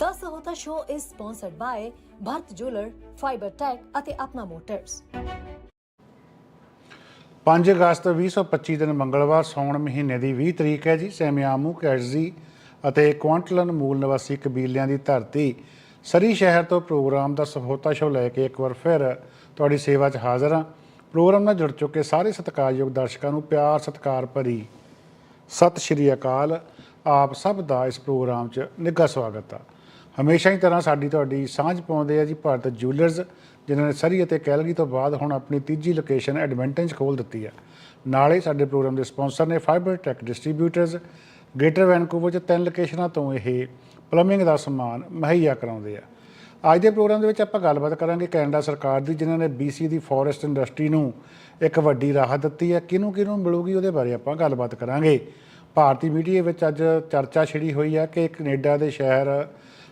The Sahota Show is sponsored by Bharat Jeweler, Fiber Tech ਅਤੇ Apna motors 5 ਅਗਸਤ 2025 ਦਿਨ ਮੰਗਲਵਾਰ ਸੌਣ ਮਹੀਨੇ ਦੀ 20 ਤਰੀਕ ਹੈ ਜੀ ਸੈਮਿਆਮੂ ਕੈਜ਼ੀ ਅਤੇ ਕੁਆਂਟਲਨ ਮੂਲ ਨਿਵਾਸੀ ਕਬੀਲਿਆਂ ਦੀ ਧਰਤੀ। ਸਰੀ ਸ਼ਹਿਰ ਤੋਂ ਪ੍ਰੋਗਰਾਮ ਦਾ ਸਫੋਤਾ ਸ਼ੋ ਲੈ ਕੇ ਇੱਕ ਵਾਰ ਫਿਰ ਤੁਹਾਡੀ ਸੇਵਾ 'ਚ ਹਾਜ਼ਰ ਹਾਂ। ਪ੍ਰੋਗਰਾਮ ਨਾਲ ਜੁੜ ਚੁੱਕੇ ਸਾਰੇ ਸਤਿਕਾਰਯੋਗ ਦਰਸ਼ਕਾਂ ਨੂੰ ਪਿਆਰ ਸਤਿਕਾਰ ਭਰੀ ਸਤਿ ਸ਼੍ਰੀ ਅਕਾਲ। ਆਪ ਸਭ ਦਾ ਇਸ ਪ੍ਰੋਗਰਾਮ 'ਚ ਨਿੱਘਾ ਸਵਾਗਤ ਆ। ਹਮੇਸ਼ਾ ਹੀ ਤਰ੍ਹਾਂ ਸਾਡੀ ਤੁਹਾਡੀ ਸਾਂਝ ਪਾਉਂਦੇ ਆ ਜੀ ਭਾਰਤ ਜੁਐਲਰਸ ਜਿਨ੍ਹਾਂ ਨੇ ਸਰੀ ਅਤੇ ਕੈਲਗਰੀ ਤੋਂ ਬਾਅਦ ਹੁਣ ਆਪਣੀ ਤੀਜੀ ਲੋਕੇਸ਼ਨ ਐਡਮਿੰਟਨ 'ਚ ਖੋਲ ਦਿੱਤੀ ਆ। ਨਾਲੇ ਸਾਡੇ ਪ੍ਰੋਗਰਾਮ ਦੇ ਸਪਾਂਸਰ ਨੇ fibre tech distributors greater Vancouver 'ਚ ਤਿੰਨ ਲੋਕੇਸ਼ਨਾਂ ਤੋਂ ਇਹ ਪਲੰਬਿੰਗ ਦਾ ਸਮਾਨ ਮੁਹੱਈਆ ਕਰਾਉਂਦੇ ਆ। ਅੱਜ ਦੇ ਪ੍ਰੋਗਰਾਮ ਦੇ ਵਿੱਚ ਆਪਾਂ ਗੱਲਬਾਤ ਕਰਾਂਗੇ ਕੈਨੇਡਾ ਸਰਕਾਰ ਦੀ, ਜਿਨ੍ਹਾਂ ਨੇ BC ਦੀ ਫੋਰੈਸਟ ਇੰਡਸਟਰੀ ਨੂੰ ਇੱਕ ਵੱਡੀ ਰਾਹਤ ਦਿੱਤੀ ਹੈ ਕਿਹਨੂੰ ਕਿਹਨੂੰ ਮਿਲੂਗੀ ਉਹਦੇ ਬਾਰੇ ਆਪਾਂ ਗੱਲਬਾਤ ਕਰਾਂਗੇ। ਭਾਰਤੀ ਮੀਡੀਆ ਵਿੱਚ ਅੱਜ ਚਰਚਾ ਛਿੜੀ ਹੋਈ ਹੈ ਕਿ ਕੈਨੇਡਾ ਦੇ ਸ਼ਹਿਰ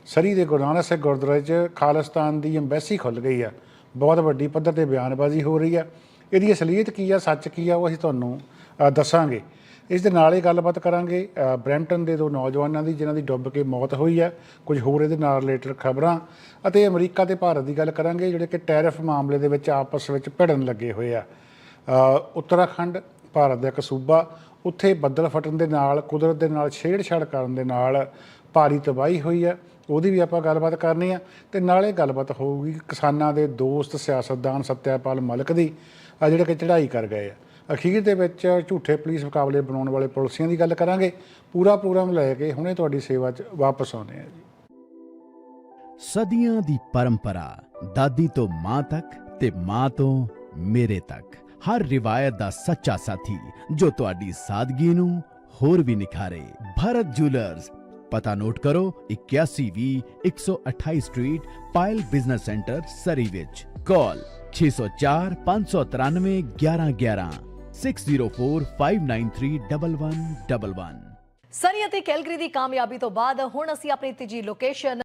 ਸਰੀ ਦੇ ਗੁਰੂ ਨਾਨਕ ਸਾਹਿਬ ਗੁਰਦੁਆਰੇ 'ਚ ਖਾਲਿਸਤਾਨ ਦੀ ਐਮਬੈਸੀ ਖੁੱਲ ਗਈ ਆ। ਬਹੁਤ ਵੱਡੀ ਪੱਧਰ ਤੇ ਬਿਆਨਬਾਜ਼ੀ ਹੋ ਰਹੀ ਆ। ਇਹਦੀ ਅਸਲੀਅਤ ਕੀ ਆ ਸੱਚ ਕੀ ਆ ਉਹ ਅਸੀਂ ਤੁਹਾਨੂੰ ਦੱਸਾਂਗੇ। ਇਸ ਦੇ ਨਾਲ ਹੀ ਗੱਲਬਾਤ ਕਰਾਂਗੇ ਅ, ਦੇ ਦੋ ਨੌਜਵਾਨਾਂ ਦੀ ਜਿਨ੍ਹਾਂ ਦੀ ਡੁੱਬ ਕੇ ਮੌਤ ਹੋਈ ਹੈ ਕੁਝ ਹੋਰ ਇਹਦੇ ਨਾਲ ਰਿਲੇਟਡ ਖਬਰਾਂ ਅਤੇ ਅਮਰੀਕਾ ਤੇ ਭਾਰਤ ਦੀ ਗੱਲ ਕਰਾਂਗੇ ਜਿਹੜੇ ਕਿ ਟੈਰਿਫ ਮਾਮਲੇ ਦੇ ਵਿੱਚ ਆਪਸ ਵਿੱਚ ਭਿੜਨ ਲੱਗੇ ਹੋਏ ਆ। ਉੱਤਰਾਖੰਡ ਭਾਰਤ ਦਾ ਇੱਕ ਸੂਬਾ ਉੱਥੇ ਬੱਦਲ ਫਟਣ ਦੇ ਨਾਲ ਕੁਦਰਤ ਦੇ ਨਾਲ ਛੇੜਛਾੜ ਕਰਨ ਦੇ ਨਾਲ ਭਾਰੀ ਤਬਾਹੀ ਹੋਈ ਹੈ ਉਹਦੀ ਵੀ ਆਪਾਂ ਗੱਲਬਾਤ ਕਰਨੀ ਆ। ਤੇ ਨਾਲੇ ਗੱਲਬਾਤ ਹੋਊਗੀ ਕਿਸਾਨਾਂ ਦੇ ਦੋਸਤ, ਸਿਆਸਤਦਾਨ ਸਤਿਆਪਾਲ ਮਲਕ ਦੀ ਆ ਜਿਹੜੇ ਕਿ ਚੜ੍ਹਾਈ ਕਰ ਗਏ ਆ। ਅਖੀਰ ਦੇ ਵਿੱਚ ਝੂਠੇ ਪੁਲਿਸ ਮੁਕਾਬਲੇ ਬਣਾਉਣ ਵਾਲੇ ਪੁਲਿਸੀਆਂ ਦੀ ਗੱਲ ਕਰਾਂਗੇ। ਪੂਰਾ ਪ੍ਰੋਗਰਾਮ ਲੈ ਕੇ ਹੁਣੇ ਤੁਹਾਡੀ ਸੇਵਾ 'ਚ ਵਾਪਸ ਆਉਂਦੇ ਆ ਜੀ। ਸਦੀਆਂ ਦੀ ਪਰੰਪਰਾ, ਦਾਦੀ ਤੋਂ ਮਾਂ ਤੱਕ ਤੇ ਮਾਂ ਤੋਂ ਮੇਰੇ ਤੱਕ। ਹਰ ਰਿਵਾਇਤ ਦਾ ਸੱਚਾ ਸਾਥੀ ਜੋ ਤੁਹਾਡੀ ਸਾਦਗੀ ਨੂੰ ਹੋਰ ਵੀ ਨਿਖਾਰੇ। ਭਰਤ ਜੁਲਰਸ ਪਤਾ ਨੋਟ ਕਰੋ 8120 128 street Payal business centre Surrey ਵਿੱਚ ਕਾਲ 604 593 1111 604 593 1111 ਸਰੀ ਅਤੇ ਕੈਲਗਰੀ ਦੀ ਕਾਮਯਾਬੀ ਤੋਂ ਬਾਅਦ ਹੁਣ ਅਸੀਂ ਆਪਣੀ ਤੀਜੀ ਲੋਕੇਸ਼ਨ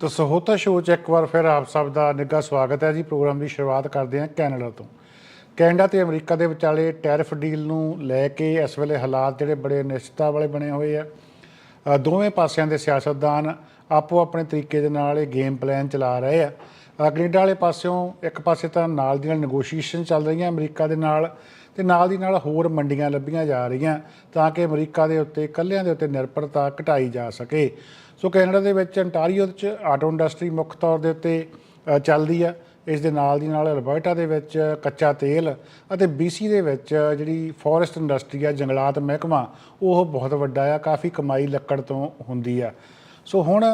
ਤਾਂ ਸਹੋਤਾ ਸ਼ੋਅ 'ਚ ਇੱਕ ਵਾਰ ਫਿਰ ਆਪ ਸਭ ਦਾ ਨਿੱਘਾ ਸਵਾਗਤ ਹੈ ਜੀ। ਪ੍ਰੋਗਰਾਮ ਦੀ ਸ਼ੁਰੂਆਤ ਕਰਦੇ ਹਾਂ ਕੈਨੇਡਾ ਤੋਂ। ਕੈਨੇਡਾ ਤੇ ਅਮਰੀਕਾ ਦੇ ਵਿਚਾਲੇ ਟੈਰਿਫ ਡੀਲ ਨੂੰ ਲੈ ਕੇ ਇਸ ਵੇਲੇ ਹਾਲਾਤ ਜਿਹੜੇ ਬੜੇ ਅਨਿਸ਼ਚਿਤਤਾ ਵਾਲੇ ਬਣੇ ਹੋਏ ਆ। ਦੋਵੇਂ ਪਾਸਿਆਂ ਦੇ ਸਿਆਸਤਦਾਨ ਆਪੋ ਆਪਣੇ ਤਰੀਕੇ ਦੇ ਨਾਲ ਇਹ ਗੇਮ ਪਲਾਨ ਚਲਾ ਰਹੇ ਆ। ਕੈਨੇਡਾ ਵਾਲੇ ਪਾਸਿਓਂ ਇੱਕ ਪਾਸੇ ਤਾਂ ਨਾਲ ਦੀ ਨਾਲ ਨੈਗੋਸ਼ੀਏਸ਼ਨ ਚੱਲ ਰਹੀਆਂ ਅਮਰੀਕਾ ਦੇ ਨਾਲ ਤੇ ਨਾਲ ਦੀ ਨਾਲ ਹੋਰ ਮੰਡੀਆਂ ਲੱਭੀਆਂ ਜਾ ਰਹੀਆਂ ਤਾਂ ਕਿ ਅਮਰੀਕਾ ਦੇ ਉੱਤੇ, ਇਕੱਲਿਆਂ ਦੇ ਉੱਤੇ ਨਿਰਭਰਤਾ ਘਟਾਈ ਜਾ ਸਕੇ। ਸੋ ਕੈਨੇਡਾ ਦੇ ਵਿੱਚ ਅੰਟਾਰੀਓ 'ਚ ਆਟੋ ਇੰਡਸਟਰੀ ਮੁੱਖ ਤੌਰ ਦੇ ਉੱਤੇ ਚੱਲਦੀ ਆ। ਇਸ ਦੇ ਨਾਲ ਦੀ ਨਾਲ ਅਲਬਰਟਾ ਦੇ ਵਿੱਚ ਕੱਚਾ ਤੇਲ ਅਤੇ BC ਦੇ ਵਿੱਚ ਜਿਹੜੀ ਫੋਰੈਸਟ ਇੰਡਸਟਰੀ ਆ, ਜੰਗਲਾਤ ਮਹਿਕਮਾ, ਉਹ ਬਹੁਤ ਵੱਡਾ ਆ, ਕਾਫੀ ਕਮਾਈ ਲੱਕੜ ਤੋਂ ਹੁੰਦੀ ਆ। ਸੋ ਹੁਣ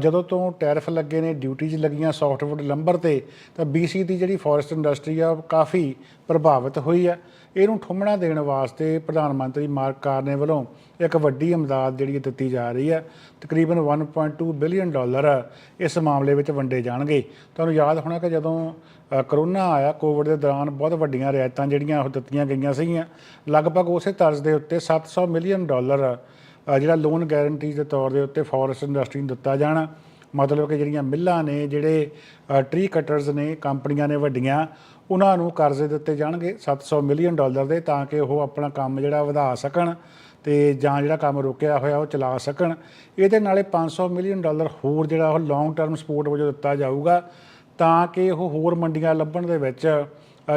ਜਦੋਂ ਤੋਂ ਟੈਰਿਫ ਲੱਗੇ ਨੇ ਡਿਊਟੀਜ਼ ਲੱਗੀਆਂ ਸੌਫਟਵੁੱਡ, ਲੰਬਰ ਤੇ, ਤਾਂ BC ਦੀ ਜਿਹੜੀ ਫੋਰੈਸਟ ਇੰਡਸਟਰੀ ਆ, ਉਹ ਕਾਫੀ ਪ੍ਰਭਾਵਿਤ ਹੋਈ ਆ। ਇਹਨੂੰ ਠੁੰਮਣਾ ਦੇਣ ਵਾਸਤੇ ਪ੍ਰਧਾਨ ਮੰਤਰੀ ਮਾਰਕ ਕਾਰਨੇ ਵੱਲੋਂ ਇੱਕ ਵੱਡੀ ਇਮਦਾਦ ਜਿਹੜੀ ਦਿੱਤੀ ਜਾ ਰਹੀ ਹੈ, ਤਕਰੀਬਨ 1.2 ਬਿਲੀਅਨ ਡਾਲਰ ਇਸ ਮਾਮਲੇ ਵਿੱਚ ਵੰਡੇ ਜਾਣਗੇ। ਤੁਹਾਨੂੰ ਯਾਦ ਹੋਣਾ ਕਿ ਜਦੋਂ ਕਰੋਨਾ ਆਇਆ ਕੋਵਿਡ ਦੇ ਦੌਰਾਨ ਬਹੁਤ ਵੱਡੀਆਂ ਰਿਆਇਤਾਂ ਜਿਹੜੀਆਂ ਉਹ ਦਿੱਤੀਆਂ ਗਈਆਂ ਸੀਗੀਆਂ। ਲਗਭਗ ਉਸੇ ਤਰਜ਼ ਦੇ ਉੱਤੇ 700 ਮਿਲੀਅਨ ਡਾਲਰ ਜਿਹੜਾ ਲੋਨ ਗਾਰੰਟੀ ਦੇ ਤੌਰ ਦੇ ਉੱਤੇ ਫੋਰੈਸਟ ਇੰਡਸਟਰੀ ਨੂੰ ਦਿੱਤਾ ਜਾਣਾ। ਮਤਲਬ ਕਿ ਜਿਹੜੀਆਂ ਮਿੱਲਾਂ ਨੇ, ਜਿਹੜੇ ਟਰੀ ਕਟਰਸ ਨੇ, ਕੰਪਨੀਆਂ ਨੇ ਵੱਡੀਆਂ ਉਹਨਾਂ ਨੂੰ ਕਰਜ਼ੇ ਦਿੱਤੇ ਜਾਣਗੇ 700 ਮਿਲੀਅਨ ਡਾਲਰ ਦੇ ਤਾਂ ਕਿ ਉਹ ਆਪਣਾ ਕੰਮ ਜਿਹੜਾ ਵਧਾ ਸਕਣ ਤੇ ਜਾਂ ਜਿਹੜਾ ਕੰਮ ਰੁਕਿਆ ਹੋਇਆ ਉਹ ਚਲਾ ਸਕਣ। ਇਹਦੇ ਨਾਲੇ 500 ਮਿਲੀਅਨ ਡਾਲਰ ਹੋਰ ਜਿਹੜਾ ਉਹ ਲੌਂਗ ਟਰਮ ਸਪੋਰਟ ਵਜੋਂ ਦਿੱਤਾ ਜਾਊਗਾ ਤਾਂ ਕਿ ਉਹ ਹੋਰ ਮੰਡੀਆਂ ਲੱਭਣ ਦੇ ਵਿੱਚ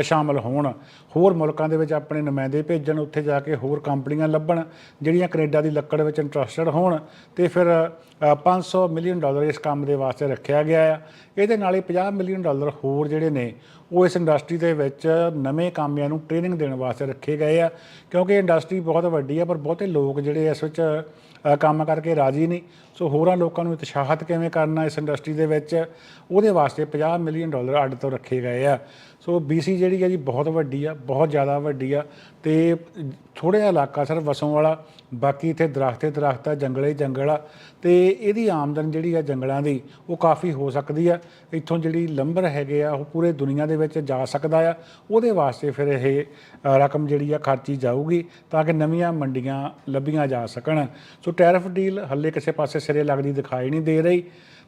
ਸ਼ਾਮਲ ਹੋਣ। ਹੋਰ ਮੁਲਕਾਂ ਦੇ ਵਿੱਚ ਆਪਣੇ ਨੁਮਾਇੰਦੇ ਭੇਜਣ ਉੱਥੇ ਜਾ ਕੇ ਹੋਰ ਕੰਪਨੀਆਂ ਲੱਭਣ ਜਿਹੜੀਆਂ ਕੈਨੇਡਾ ਦੀ ਲੱਕੜ ਵਿੱਚ ਇੰਟਰਸਟਡ ਹੋਣ ਤੇ ਫਿਰ ਅ, 500 ਮਿਲੀਅਨ ਡਾਲਰ ਇਸ ਕੰਮ ਦੇ ਵਾਸਤੇ ਰੱਖਿਆ ਗਿਆ ਆ। ਇਹਦੇ ਨਾਲ ਹੀ 50 ਮਿਲੀਅਨ ਡਾਲਰ ਹੋਰ ਜਿਹੜੇ ਨੇ ਉਹ ਇਸ ਇੰਡਸਟਰੀ ਦੇ ਵਿੱਚ ਨਵੇਂ ਕਾਮਿਆਂ ਨੂੰ ਟ੍ਰੇਨਿੰਗ ਦੇਣ ਵਾਸਤੇ ਰੱਖੇ ਗਏ ਆ। ਕਿਉਂਕਿ ਇੰਡਸਟਰੀ ਬਹੁਤ ਵੱਡੀ ਆ ਪਰ ਬਹੁਤੇ ਲੋਕ ਜਿਹੜੇ ਇਸ ਵਿੱਚ ਕੰਮ ਕਰਕੇ ਰਾਜੀ ਨਹੀਂ। ਸੋ ਹੋਰਾਂ ਲੋਕਾਂ ਨੂੰ ਉਤਸ਼ਾਹਿਤ ਕਿਵੇਂ ਕਰਨਾ ਇਸ ਇੰਡਸਟਰੀ ਦੇ ਵਿੱਚ ਉਹਦੇ ਵਾਸਤੇ 50 ਮਿਲੀਅਨ ਡਾਲਰ ਅੱਡ ਤੋਂ ਰੱਖੇ ਗਏ ਆ। ਸੋ BC ਜਿਹੜੀ ਹੈ ਜੀ ਬਹੁਤ ਵੱਡੀ ਆ, ਬਹੁਤ ਜ਼ਿਆਦਾ ਵੱਡੀ ਆ ਤੇ ਥੋੜ੍ਹਾ ਜਿਹਾ ਇਲਾਕਾ ਸਿਰਫ ਵਸੋਂ ਵਾਲਾ, ਬਾਕੀ ਇੱਥੇ ਦਰਖਤੇ ਦਰਖਤ ਆ, ਜੰਗਲੇ ਜੰਗਲ ਆ ਤੇ ਇਹਦੀ ਆਮਦਨ ਜਿਹੜੀ ਆ ਜੰਗਲਾਂ ਦੀ ਉਹ ਕਾਫੀ ਹੋ ਸਕਦੀ ਆ। ਇੱਥੋਂ ਜਿਹੜੀ ਲੰਬਰ ਹੈਗੇ ਆ, ਉਹ ਪੂਰੇ ਦੁਨੀਆ ਦੇ ਵਿੱਚ ਜਾ ਸਕਦਾ ਆ। ਉਹਦੇ ਵਾਸਤੇ ਫਿਰ ਇਹ ਰਕਮ ਜਿਹੜੀ ਆ ਖਰਚੀ ਜਾਊਗੀ ਤਾਂ ਕਿ ਨਵੀਆਂ ਮੰਡੀਆਂ ਲੱਭੀਆਂ ਜਾ ਸਕਣ। ਸੋ ਟੈਰਿਫ ਡੀਲ ਹੱਲੇ ਕਿਸੇ ਪਾਸੇ ਸਿਰੇ ਲੱਗਦੀ ਦਿਖਾਈ ਨਹੀਂ ਦੇ ਰਹੀ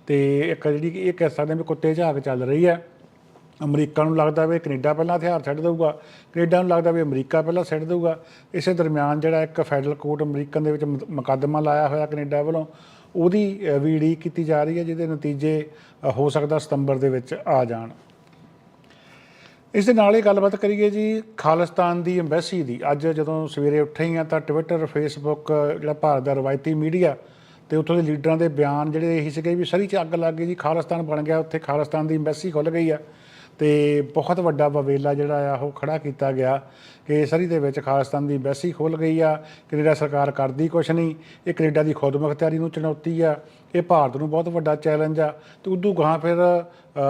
ਤੇ ਇੱਕ ਜਿਹੜੀ ਕਿ ਇਹ ਕਹਿ ਸਕਦੇ ਹਾਂ ਵੀ ਕੁੱਤੇ ਝਾਕ ਚੱਲ ਰਹੀ ਆ। ਅਮਰੀਕਾ ਨੂੰ ਲੱਗਦਾ ਵੀ ਕੈਨੇਡਾ ਪਹਿਲਾਂ ਹਥਿਆਰ ਛੱਡ ਦੇਊਗਾ ਕੈਨੇਡਾ ਨੂੰ ਲੱਗਦਾ ਵੀ ਅਮਰੀਕਾ ਪਹਿਲਾਂ ਛੱਡ ਦੇਊਗਾ। ਇਸੇ ਦਰਮਿਆਨ ਜਿਹੜਾ ਇੱਕ ਫੈਡਰਲ ਕੋਰਟ ਅਮਰੀਕਨ ਦੇ ਵਿੱਚ ਮੁਕੱਦਮਾ ਲਾਇਆ ਹੋਇਆ ਕੈਨੇਡਾ ਵੱਲੋਂ ਉਹਦੀ ਅ, ਵੀ ਉਡੀਕ ਕੀਤੀ ਜਾ ਰਹੀ ਹੈ ਜਿਹਦੇ ਨਤੀਜੇ ਹੋ ਸਕਦਾ ਸਤੰਬਰ ਦੇ ਵਿੱਚ ਆ ਜਾਣ। ਇਸ ਦੇ ਨਾਲ ਹੀ ਗੱਲਬਾਤ ਕਰੀਏ ਜੀ ਖਾਲਿਸਤਾਨ ਦੀ ਐਮਬੈਸੀ ਦੀ। ਅੱਜ ਜਦੋਂ ਸਵੇਰੇ ਉੱਠੇ ਹੀ ਆ ਤਾਂ ਟਵਿੱਟਰ ਫੇਸਬੁੱਕ ਜਿਹੜਾ ਭਾਰਤ ਦਾ ਰਵਾਇਤੀ ਮੀਡੀਆ ਤੇ ਉੱਥੋਂ ਦੇ ਲੀਡਰਾਂ ਦੇ ਬਿਆਨ ਜਿਹੜੇ ਇਹੀ ਸੀਗੇ ਵੀ ਸਰੀ ਚ ਅੱਗ ਲੱਗ ਗਈ ਜੀ ਖਾਲਿਸਤਾਨ ਬਣ ਗਿਆ ਉੱਥੇ ਖਾਲਿਸਤਾਨ ਦੀ ਐਮਬੈਸੀ ਖੁੱਲ ਗਈ ਆ। ਤੇ ਬਹੁਤ ਵੱਡਾ ਬਵੇਲਾ ਜਿਹੜਾ ਆ, ਉਹ ਖੜਾ ਕੀਤਾ ਗਿਆ ਕਿ ਸਰੀ ਦੇ ਵਿੱਚ ਖਾਲਿਸਤਾਨ ਦੀ ਐਮਬੈਸੀ ਖੁੱਲ ਗਈ ਆ, ਕੈਨੇਡਾ ਸਰਕਾਰ ਕਰਦੀ ਕੁਛ ਨਹੀਂ, ਇਹ ਕੈਨੇਡਾ ਦੀ ਖੁਦਮੁਖਤਿਆਰੀ ਨੂੰ ਚੁਣੌਤੀ ਆ, ਇਹ ਭਾਰਤ ਨੂੰ ਬਹੁਤ ਵੱਡਾ ਚੈਲੰਜ ਆ ਤੇ ਉਦੋਂ ਗਾਂ ਫਿਰ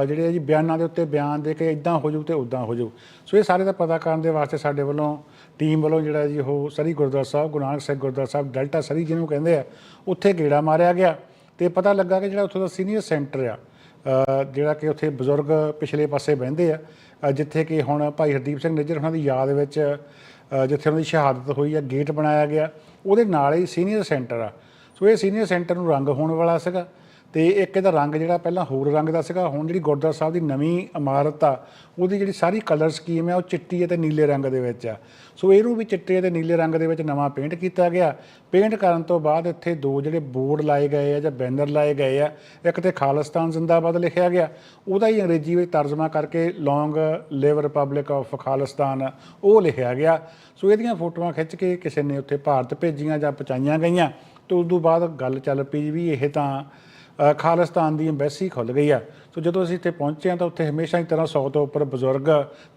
ਜਿਹੜੇ ਆ ਜੀ ਬਿਆਨਾਂ ਦੇ ਉੱਤੇ ਬਿਆਨ ਦੇ ਕੇ ਇਦਾਂ ਹੋ ਜਾਊ ਤੇ ਉਦਾਂ ਹੋ ਜਾਊ। ਸੋ ਇਹ ਸਾਰੇ ਦਾ ਪਤਾ ਕਰਨ ਦੇ ਵਾਸਤੇ ਸਾਡੇ ਵੱਲੋਂ, ਟੀਮ ਵੱਲੋਂ ਜਿਹੜਾ ਜੀ ਉਹ Surrey Gurdwara Sahib, Guru Nanak Sahib Gurdwara Sahib Delta Surrey ਜਿਹਨੂੰ ਕਹਿੰਦੇ ਆ, ਉੱਥੇ ਗੇੜਾ ਮਾਰਿਆ ਗਿਆ ਤੇ ਪਤਾ ਲੱਗਾ ਕਿ ਜਿਹੜਾ ਉੱਥੋਂ ਦਾ ਸੀਨੀਅਰ ਸੈਂਟਰ ਆ ਜਿਹੜਾ ਕਿ ਉੱਥੇ ਬਜ਼ੁਰਗ ਪਿਛਲੇ ਪਾਸੇ ਬਹਿੰਦੇ ਆ ਜਿੱਥੇ ਕਿ ਹੁਣ ਭਾਈ ਹਰਦੀਪ ਸਿੰਘ ਨਿੱਜਰ ਉਹਨਾਂ ਦੀ ਯਾਦ ਵਿੱਚ ਜਿੱਥੇ ਉਹਨਾਂ ਦੀ ਸ਼ਹਾਦਤ ਹੋਈ ਆ, ਗੇਟ ਬਣਾਇਆ ਗਿਆ, ਉਹਦੇ ਨਾਲ ਹੀ ਸੀਨੀਅਰ ਸੈਂਟਰ ਆ। ਸੋ ਇਹ ਸੀਨੀਅਰ ਸੈਂਟਰ ਨੂੰ ਰੰਗ ਹੋਣ ਵਾਲਾ ਸੀਗਾ। ਤੇ ਇੱਕ ਇਹਦਾ ਰੰਗ ਜਿਹੜਾ ਪਹਿਲਾਂ ਹੋਰ ਰੰਗ ਦਾ ਸੀਗਾ, ਹੁਣ ਜਿਹੜੀ ਗੁਰਦੁਆਰਾ ਸਾਹਿਬ ਦੀ ਨਵੀਂ ਇਮਾਰਤ ਆ, ਉਹਦੀ ਜਿਹੜੀ ਸਾਰੀ ਕਲਰ ਸਕੀਮ ਹੈ ਉਹ ਚਿੱਟੀ ਅਤੇ ਨੀਲੇ ਰੰਗ ਦੇ ਵਿੱਚ ਆ। ਸੋ ਇਹਨੂੰ ਵੀ ਚਿੱਟੇ ਅਤੇ ਨੀਲੇ ਰੰਗ ਦੇ ਵਿੱਚ ਨਵਾਂ ਪੇਂਟ ਕੀਤਾ ਗਿਆ। ਪੇਂਟ ਕਰਨ ਤੋਂ ਬਾਅਦ ਇੱਥੇ ਦੋ ਜਿਹੜੇ ਬੋਰਡ ਲਾਏ ਗਏ ਆ ਜਾਂ ਬੈਨਰ ਲਾਏ ਗਏ ਆ, ਇੱਕ ਤੇ ਖਾਲਿਸਤਾਨ ਜ਼ਿੰਦਾਬਾਦ ਲਿਖਿਆ ਗਿਆ। ਉਹਦਾ ਹੀ ਅੰਗਰੇਜ਼ੀ ਵਿੱਚ ਤਰਜਮਾ ਕਰਕੇ long live republic of Khalistan ਉਹ ਲਿਖਿਆ ਗਿਆ। ਸੋ ਇਹਦੀਆਂ ਫੋਟੋਆਂ ਖਿੱਚ ਕੇ ਕਿਸੇ ਨੇ ਉੱਥੇ ਭਾਰਤ ਭੇਜੀਆਂ ਜਾਂ ਪਹੁੰਚਾਈਆਂ ਗਈਆਂ। ਤੇ ਉਸ ਤੋਂ ਬਾਅਦ ਗੱਲ ਚੱਲ ਪਈ ਵੀ ਇਹ ਤਾਂ ਖਾਲਿਸਤਾਨ ਦੀ ਐਮਬੈਸੀ ਖੁੱਲ ਗਈ ਆ। ਸੋ ਜਦੋਂ ਅਸੀਂ ਇੱਥੇ ਪਹੁੰਚੇ ਹਾਂ ਤਾਂ ਉੱਥੇ ਹਮੇਸ਼ਾ ਹੀ ਤਰ੍ਹਾਂ 100 ਤੋਂ ਉੱਪਰ ਬਜ਼ੁਰਗ